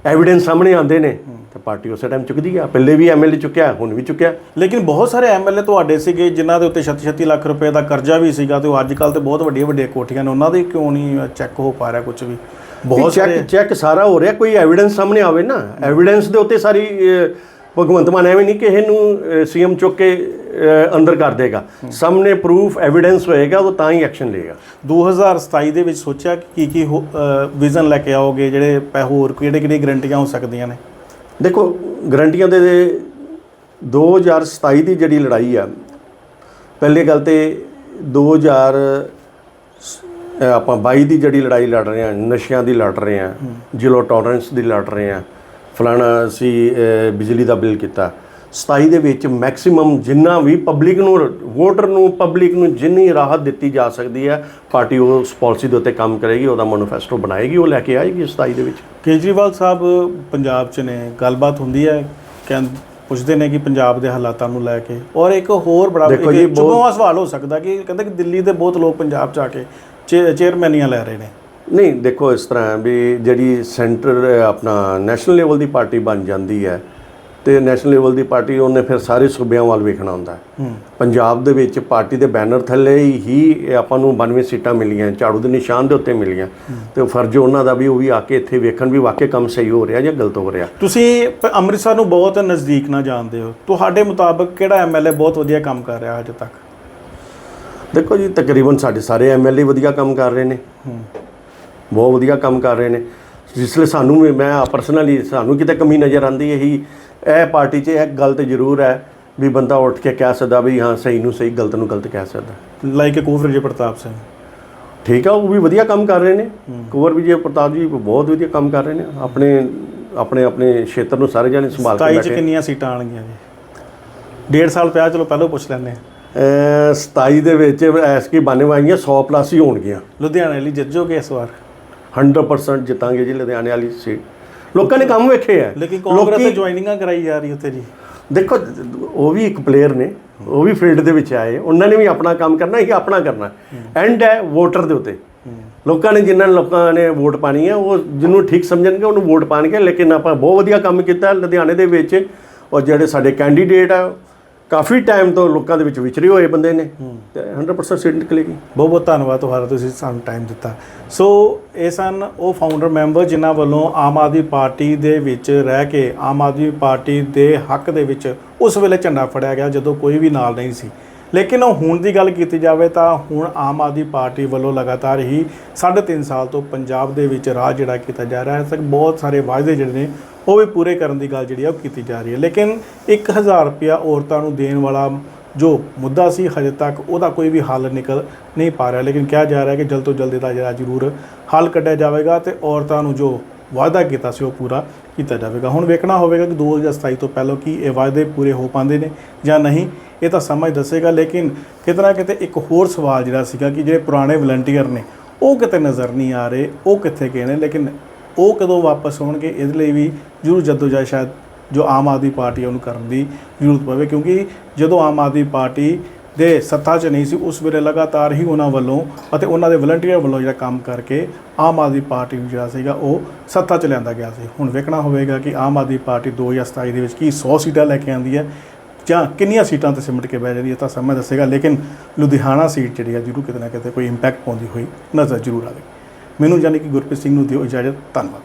Speaker 2: ਐਵੀਡੈਂਸ ਸਾਹਮਣੇ ਆਉਂਦੇ ਨੇ ਤਾਂ ਪਾਰਟੀ ਉਸੇ ਟਾਈਮ ਚੁੱਕਦੀ ਆ। ਪਹਿਲੇ ਵੀ ਐਮਐਲਏ ਚੁੱਕਿਆ ਹੁਣ ਵੀ ਚੁੱਕਿਆ।
Speaker 1: ਲੇਕਿਨ ਬਹੁਤ ਸਾਰੇ ਐਮਐਲਏ ਤੁਹਾਡੇ ਸੀਗੇ ਜਿਨ੍ਹਾਂ ਦੇ ਉੱਤੇ 36 ਲੱਖ ਰੁਪਏ ਦਾ ਕਰਜ਼ਾ ਵੀ ਸੀਗਾ ਤੇ ਉਹ ਅੱਜ ਕੱਲ ਤੇ ਬਹੁਤ ਵੱਡੀਆਂ ਵੱਡੀਆਂ ਕੋਠੀਆਂ ਨੇ। ਉਹਨਾਂ ਦੇ ਕਿਉਂ ਨਹੀਂ ਚੈੱਕ ਹੋ ਪਾ ਰਿਹਾ ਕੁਝ ਵੀ? ਬਹੁਤ ਸਾਰੇ
Speaker 2: ਚੈੱਕ ਚੈੱਕ ਸਾਰਾ ਹੋ ਰਿਹਾ। ਕੋਈ ਐਵੀਡੈਂਸ ਸਾਹਮਣੇ ਆਵੇ ਨਾ। ਐਵੀਡੈਂਸ ਦੇ ਉੱਤੇ ਸਾਰੀ ਭਗਵੰਤ ਮਾਨ ਐਵੇਂ ਨਹੀਂ ਕਿਸੇ ਨੂੰ ਸੀਐਮ ਚੁੱਕ ਕੇ ਅੰਦਰ ਕਰ ਦੇਗਾ। ਸਾਹਮਣੇ ਪ੍ਰੂਫ ਐਵੀਡੈਂਸ ਹੋਏਗਾ ਉਹ ਤਾਂ ਹੀ ਐਕਸ਼ਨ ਲਏਗਾ।
Speaker 1: 2027 ਦੇ ਵਿੱਚ ਸੋਚਿਆ ਕਿ ਕੀ ਕੀ ਵਿਜ਼ਨ ਲੈ ਕੇ ਆਓਗੇ ਜਿਹੜੇ ਪੈ ਹੋਰ ਕਿਹੜੇ ਕਿਹੜੇ ਗਰੰਟੀਆਂ ਹੋ ਸਕਦੀਆਂ ਨੇ?
Speaker 2: ਦੇਖੋ ਗਰੰਟੀਆਂ ਦੇ 2027 ਦੀ ਜਿਹੜੀ ਲੜਾਈ ਆ ਪਹਿਲੀ ਗੱਲ ਤੇ 2000 ਸ- ਅਹ ਆਪਾਂ 22 ਦੀ ਜਿਹੜੀ ਲੜਾਈ ਲੜ ਰਹੇ ਹਾਂ ਨਸ਼ਿਆਂ ਦੀ ਲੜ ਰਹੇ ਹਾਂ। ਜ਼ੀਰੋ ਟੋਲਰੈਂਸ ਦੀ ਲੜ ਰਹੇ ਹਾਂ ਫਲਾਣਾ ਅਸੀਂ ਅਹ, ਬਿਜਲੀ ਦਾ ਬਿੱਲ ਕੀਤਾ। 27 ਦੇ ਵਿੱਚ ਮੈਕਸਿਮਮ ਜਿੰਨਾ ਵੀ ਪਬਲਿਕ ਨੂੰ ਵੋਟਰ ਨੂੰ ਪਬਲਿਕ ਨੂੰ ਜਿੰਨੀ ਰਾਹਤ ਦਿੱਤੀ ਜਾ ਸਕਦੀ ਹੈ ਪਾਰਟੀ ਉਸ ਪਾਲਿਸੀ ਦੇ ਉੱਤੇ ਕੰਮ ਕਰੇਗੀ ਉਹਦਾ ਮੈਨੀਫੈਸਟੋ ਬਣਾਏਗੀ ਉਹ ਲੈ ਕੇ ਆਏਗੀ 27 ਦੇ ਵਿੱਚ।
Speaker 1: ਕੇਜਰੀਵਾਲ ਸਾਹਿਬ ਪੰਜਾਬ 'ਚ ਨੇ ਗੱਲਬਾਤ ਹੁੰਦੀ ਹੈ ਕਹਿੰ ਪੁੱਛਦੇ ਨੇ ਕਿ ਪੰਜਾਬ ਦੇ ਹਾਲਾਤਾਂ ਨੂੰ ਲੈ ਕੇ। ਔਰ ਇੱਕ ਹੋਰ ਬੜਾ ਚੁਭਵਾਂ ਸਵਾਲ ਹੋ ਸਕਦਾ ਕਿ ਕਹਿੰਦੇ ਕਿ ਦਿੱਲੀ ਦੇ ਬਹੁਤ ਲੋਕ ਪੰਜਾਬ 'ਚ ਆ ਕੇ ਚੇਅਰਮੈਨੀਆਂ ਲੈ ਰਹੇ ਨੇ।
Speaker 2: ਨਹੀਂ ਦੇਖੋ ਇਸ ਤਰ੍ਹਾਂ ਵੀ ਜਿਹੜੀ ਸੈਂਟਰ ਆਪਣਾ ਨੈਸ਼ਨਲ ਲੈਵਲ ਦੀ ਪਾਰਟੀ ਬਣ ਜਾਂਦੀ ਹੈ ਤੇ ਨੈਸ਼ਨਲ ਲੈਵਲ ਦੀ ਪਾਰਟੀ ਉਹਨੇ ਫਿਰ ਸਾਰੇ ਸੂਬਿਆਂ ਵੱਲ ਵੇਖਣਾ ਹੁੰਦਾ ਹੈ।
Speaker 1: ਹੂੰ।
Speaker 2: ਪੰਜਾਬ ਦੇ ਵਿੱਚ ਪਾਰਟੀ ਦੇ ਬੈਨਰ ਥੱਲੇ ਹੀ ਆਪਾਂ ਨੂੰ 92 ਸੀਟਾਂ ਮਿਲੀਆਂ ਝਾੜੂ ਦੇ ਨਿਸ਼ਾਨ ਦੇ ਉੱਤੇ ਮਿਲੀਆਂ। ਤੇ ਫਰਜ਼ ਉਹਨਾਂ ਦਾ ਵੀ ਉਹ ਵੀ ਆ ਕੇ ਇੱਥੇ ਵੇਖਣ ਵੀ ਵਾਕਈ ਕੰਮ ਸਹੀ ਹੋ ਰਿਹਾ ਜਾਂ ਗਲਤ ਹੋ ਰਿਹਾ।
Speaker 1: ਤੁਸੀਂ ਅੰਮ੍ਰਿਤਸਰ ਨੂੰ ਬਹੁਤ ਨਜ਼ਦੀਕ ਨਾਲ ਜਾਣਦੇ ਹੋ। ਤੁਹਾਡੇ ਮੁਤਾਬਕ ਕਿਹੜਾ ਐਮਐਲਏ ਬਹੁਤ ਵਧੀਆ ਕੰਮ ਕਰ ਰਿਹਾ ਅਜੇ ਤੱਕ?
Speaker 2: ਦੇਖੋ ਜੀ ਤਕਰੀਬਨ ਸਾਡੇ ਸਾਰੇ ਐਮਐਲਏ ਵਧੀਆ ਕੰਮ ਕਰ ਰਹੇ ਨੇ।
Speaker 1: ਹੂੰ।
Speaker 2: ਬਹੁਤ ਵਧੀਆ ਕੰਮ ਕਰ ਰਹੇ ਨੇ। ਜਿਸ ਲਈ ਸਾਨੂੰ ਮੈਂ ਪਰਸਨਲੀ ਸਾਨੂੰ ਕਿਤੇ ਕਮੀ ਨਜ਼ਰ ਆਂਦੀ ਇਹੀ ਇਹ ਪਾਰਟੀ 'ਚ ਇੱਕ ਗੱਲ ਤੇ ਜ਼ਰੂਰ ਹੈ ਵੀ ਬੰਦਾ ਉੱਠ ਕੇ ਕਹਿ ਸਕਦਾ ਵੀ ਹਾਂ ਸਹੀ ਨੂੰ ਸਹੀ ਗਲਤ ਨੂੰ ਗਲਤ ਕਹਿ ਸਕਦਾ।
Speaker 1: ਲਾਈਕ ਕੁਫਰ ਵਿਜੇ ਪ੍ਰਤਾਪ ਸਿੰਘ।
Speaker 2: ਠੀਕ ਆ ਉਹ ਵੀ ਵਧੀਆ ਕੰਮ ਕਰ ਰਹੇ ਨੇ। ਕੁੰਵਰ ਵਿਜੇ ਪ੍ਰਤਾਪ ਜੀ ਬਹੁਤ ਵਧੀਆ ਕੰਮ ਕਰ ਰਹੇ ਨੇ। ਆਪਣੇ ਆਪਣੇ ਆਪਣੇ ਖੇਤਰ ਨੂੰ ਸਾਰੇ ਜਾਣੇ ਸੰਭਾਲ ਕੇ
Speaker 1: 27 ਚ
Speaker 2: ਬੈਠੇ
Speaker 1: ਕਿੰਨੀਆਂ ਸੀਟਾਂ ਆਣਗੀਆਂ ਜੀ? ਡੇਢ ਸਾਲ ਪਿਆ ਚਲੋ ਪਹਿਲਾਂ ਪੁੱਛ ਲੈਂਦੇ
Speaker 2: ਅਹ 27 ਦੇ ਵਿੱਚ ਐਸਕੀ ਬਾਨੇ ਵਾਈਆਂ 100 ਪਲੱਸ ਹੀ ਹੋਣਗੀਆਂ।
Speaker 1: ਲੁਧਿਆਣੇ ਲਈ ਜਿੱਤ ਜੋਗੇ ਇਸ ਵਾਰ?
Speaker 2: 100% ਜਿੱਤਾਂਗੇ ਜੀ ਲੁਧਿਆਣੇ ਵਾਲੀ ਸੀਟ। ਲੋਕਾਂ ਨੇ ਕੰਮ ਵੇਖੇ ਆ।
Speaker 1: ਲੇਕਿਨ ਕਾਂਗਰਸ ਤੇ ਜੁਆਇਨਿੰਗਾਂ ਕਰਾਈ ਜਾ ਰਹੀ ਉੱਥੇ ਜੀ।
Speaker 2: ਦੇਖੋ ਉਹ ਵੀ ਇੱਕ ਪਲੇਅਰ ਨੇ ਉਹ ਵੀ ਫੀਲਡ ਦੇ ਵਿੱਚ ਆਏ। ਉਹਨਾਂ ਨੇ ਵੀ ਆਪਣਾ ਕੰਮ ਕਰਨਾ ਹੀ ਆਪਣਾ ਕਰਨਾ। ਐਂਡ ਹੈ ਵੋਟਰ ਦੇ ਉੱਤੇ। ਲੋਕਾਂ ਨੇ ਜਿਨ੍ਹਾਂ ਲੋਕਾਂ ਨੇ ਵੋਟ ਪਾਣੀ ਹੈ ਉਹ ਜਿਹਨੂੰ ਠੀਕ ਸਮਝਣਗੇ ਉਹਨੂੰ ਵੋਟ ਪਾਣਗੇ। ਲੇਕਿਨ ਆਪਾਂ ਬਹੁਤ ਵਧੀਆ ਕੰਮ ਕੀਤਾ ਲੁਧਿਆਣੇ ਦੇ ਵਿੱਚ। ਔਰ ਜਿਹੜੇ ਸਾਡੇ ਕੈਂਡੀਡੇਟ ਆ ਕਾਫੀ ਟਾਈਮ ਤੋਂ ਲੋਕਾਂ ਦੇ ਵਿੱਚ ਵਿਚਰੇ ਹੋਏ ਬੰਦੇ ਨੇ ਤੇ 100% ਸੀਟ ਨਿਕਲੇਗੀ।
Speaker 1: ਬਹੁਤ ਬਹੁਤ ਧੰਨਵਾਦ ਤੁਹਾਡਾ ਤੁਸੀਂ ਸਾਨੂੰ ਟਾਈਮ ਦਿੱਤਾ। ਸੋ ਇਹ ਸਨ ਉਹ ਫਾਊਂਡਰ ਮੈਂਬਰ ਜਿਨ੍ਹਾਂ ਵੱਲੋਂ ਆਮ ਆਦਮੀ ਪਾਰਟੀ ਦੇ ਵਿੱਚ ਰਹਿ ਕੇ ਆਮ ਆਦਮੀ ਪਾਰਟੀ ਦੇ ਹੱਕ ਦੇ ਵਿੱਚ ਉਸ ਵੇਲੇ ਝੰਡਾ ਫੜਿਆ ਗਿਆ ਜਦੋਂ ਕੋਈ ਵੀ ਨਾਲ ਨਹੀਂ ਸੀ। ਲੇਕਿਨ ਹੁਣ ਦੀ ਗੱਲ ਕੀਤੀ ਜਾਵੇ ਤਾਂ ਹੁਣ ਆਮ ਆਦਮੀ ਪਾਰਟੀ ਵੱਲੋਂ ਲਗਾਤਾਰ ਹੀ 3.5 ਸਾਲ ਤੋਂ ਪੰਜਾਬ ਦੇ ਵਿੱਚ ਰਾਜ ਜਿਹੜਾ ਕੀਤਾ ਜਾ ਰਿਹਾ ਹੈ ਤੱਕ ਬਹੁਤ ਸਾਰੇ ਵਾਅਦੇ ਜਿਹੜੇ ਨੇ, ਉਹ ਵੀ ਪੂਰੇ ਕਰਨ ਦੀ ਗੱਲ ਜਿਹੜੀ ਆ ਉਹ ਕੀਤੀ ਜਾ ਰਹੀ ਹੈ। ਲੇਕਿਨ 1000 ਰੁਪਿਆ ਔਰਤਾਂ ਨੂੰ ਦੇਣ ਵਾਲਾ ਜੋ ਮੁੱਦਾ ਸੀ, ਹਜੇ ਤੱਕ ਉਹਦਾ ਕੋਈ ਵੀ ਹੱਲ ਨਿਕਲ ਨਹੀਂ ਪਾ ਰਿਹਾ। ਲੇਕਿਨ ਕਿਹਾ ਜਾ ਰਿਹਾ ਕਿ ਜਲਦ ਤੋਂ ਜਲਦ ਇਹਦਾ ਜਿਹੜਾ ਜ਼ਰੂਰ ਹੱਲ ਕੱਢਿਆ ਜਾਵੇਗਾ ਤੇ ਔਰਤਾਂ ਨੂੰ ਜੋ ਵਾਅਦਾ ਕੀਤਾ ਸੀ ਉਹ ਪੂਰਾ ਕੀਤਾ ਜਾਵੇਗਾ। ਹੁਣ ਵੇਖਣਾ ਹੋਵੇਗਾ ਕਿ 2027 ਤੋਂ ਪਹਿਲਾਂ ਕੀ ਇਹ ਵਾਅਦੇ ਪੂਰੇ ਹੋ ਪਾਉਂਦੇ ਨੇ ਜਾਂ ਨਹੀਂ। ਇਹ ਤਾਂ ਸਮਝ ਦੱਸੇਗਾ, ਲੇਕਿਨ ਕਿਤੇ ਨਾ ਕਿਤੇ ਇੱਕ ਹੋਰ ਸਵਾਲ ਜਿਹੜਾ ਸੀਗਾ ਕਿ ਜਿਹੜੇ ਪੁਰਾਣੇ ਵਲੰਟੀਅਰ ਨੇ, ਉਹ ਕਿਤੇ ਨਜ਼ਰ ਨਹੀਂ ਆ ਰਹੇ, ਉਹ ਕਿੱਥੇ ਗਏ ਨੇ? ਲੇਕਿਨ ਉਹ ਕਦੋਂ ਵਾਪਸ ਆਉਣਗੇ ਇਹਦੇ ਲਈ ਵੀ ਜ਼ਰੂਰ ਜਦੋਜਹਿਦ ਸ਼ਾਇਦ ਜੋ ਆਮ ਆਦਮੀ ਪਾਰਟੀ ਆ ਉਹਨੂੰ ਕਰਨ ਦੀ ਜ਼ਰੂਰਤ ਪਵੇ, ਕਿਉਂਕਿ ਜਦੋਂ ਆਮ ਆਦਮੀ ਪਾਰਟੀ ਦੇ ਸੱਤਾ 'ਚ ਨਹੀਂ ਸੀ, ਉਸ ਵੇਲੇ ਲਗਾਤਾਰ ਹੀ ਉਹਨਾਂ ਵੱਲੋਂ ਅਤੇ ਉਹਨਾਂ ਦੇ ਵਲੰਟੀਅਰ ਵੱਲੋਂ ਜਿਹੜਾ ਕੰਮ ਕਰਕੇ ਆਮ ਆਦਮੀ ਪਾਰਟੀ ਨੂੰ ਜਿਹੜਾ ਸੀਗਾ ਉਹ ਸੱਤਾ 'ਚ ਲਿਆਂਦਾ ਗਿਆ ਸੀ। ਹੁਣ ਵੇਖਣਾ ਹੋਵੇਗਾ ਕਿ ਆਮ ਆਦਮੀ ਪਾਰਟੀ 2027 ਦੇ ਵਿੱਚ ਕੀ 100 ਸੀਟਾਂ ਲੈ ਕੇ ਆਉਂਦੀ ਹੈ ਜਾਂ ਕਿੰਨੀਆਂ ਸੀਟਾਂ ਤੇ ਸਿਮਟ ਕੇ ਬਹਿ ਜਾਂਦੀ ਹੈ ਤਾਂ ਸਮਾਂ ਦੱਸੇਗਾ, ਲੇਕਿਨ ਲੁਧਿਆਣਾ ਸੀਟ ਜਿਹੜੀ ਹੈ ਜ਼ਰੂਰ ਕਿਤੇ ਨਾ ਕਿਤੇ ਕੋਈ ਇੰਪੈਕਟ ਪਾਉਂਦੀ ਹੋਈ ਨਜ਼ਰ ਜ਼ਰੂਰ ਆਵੇਗੀ। ਮੈਨੂੰ ਜਾਨੀ ਕਿ ਗੁਰਪ੍ਰੀਤ ਸਿੰਘ ਨੂੰ ਦਿਓ ਇਜਾਜ਼ਤ, ਧੰਨਵਾਦ।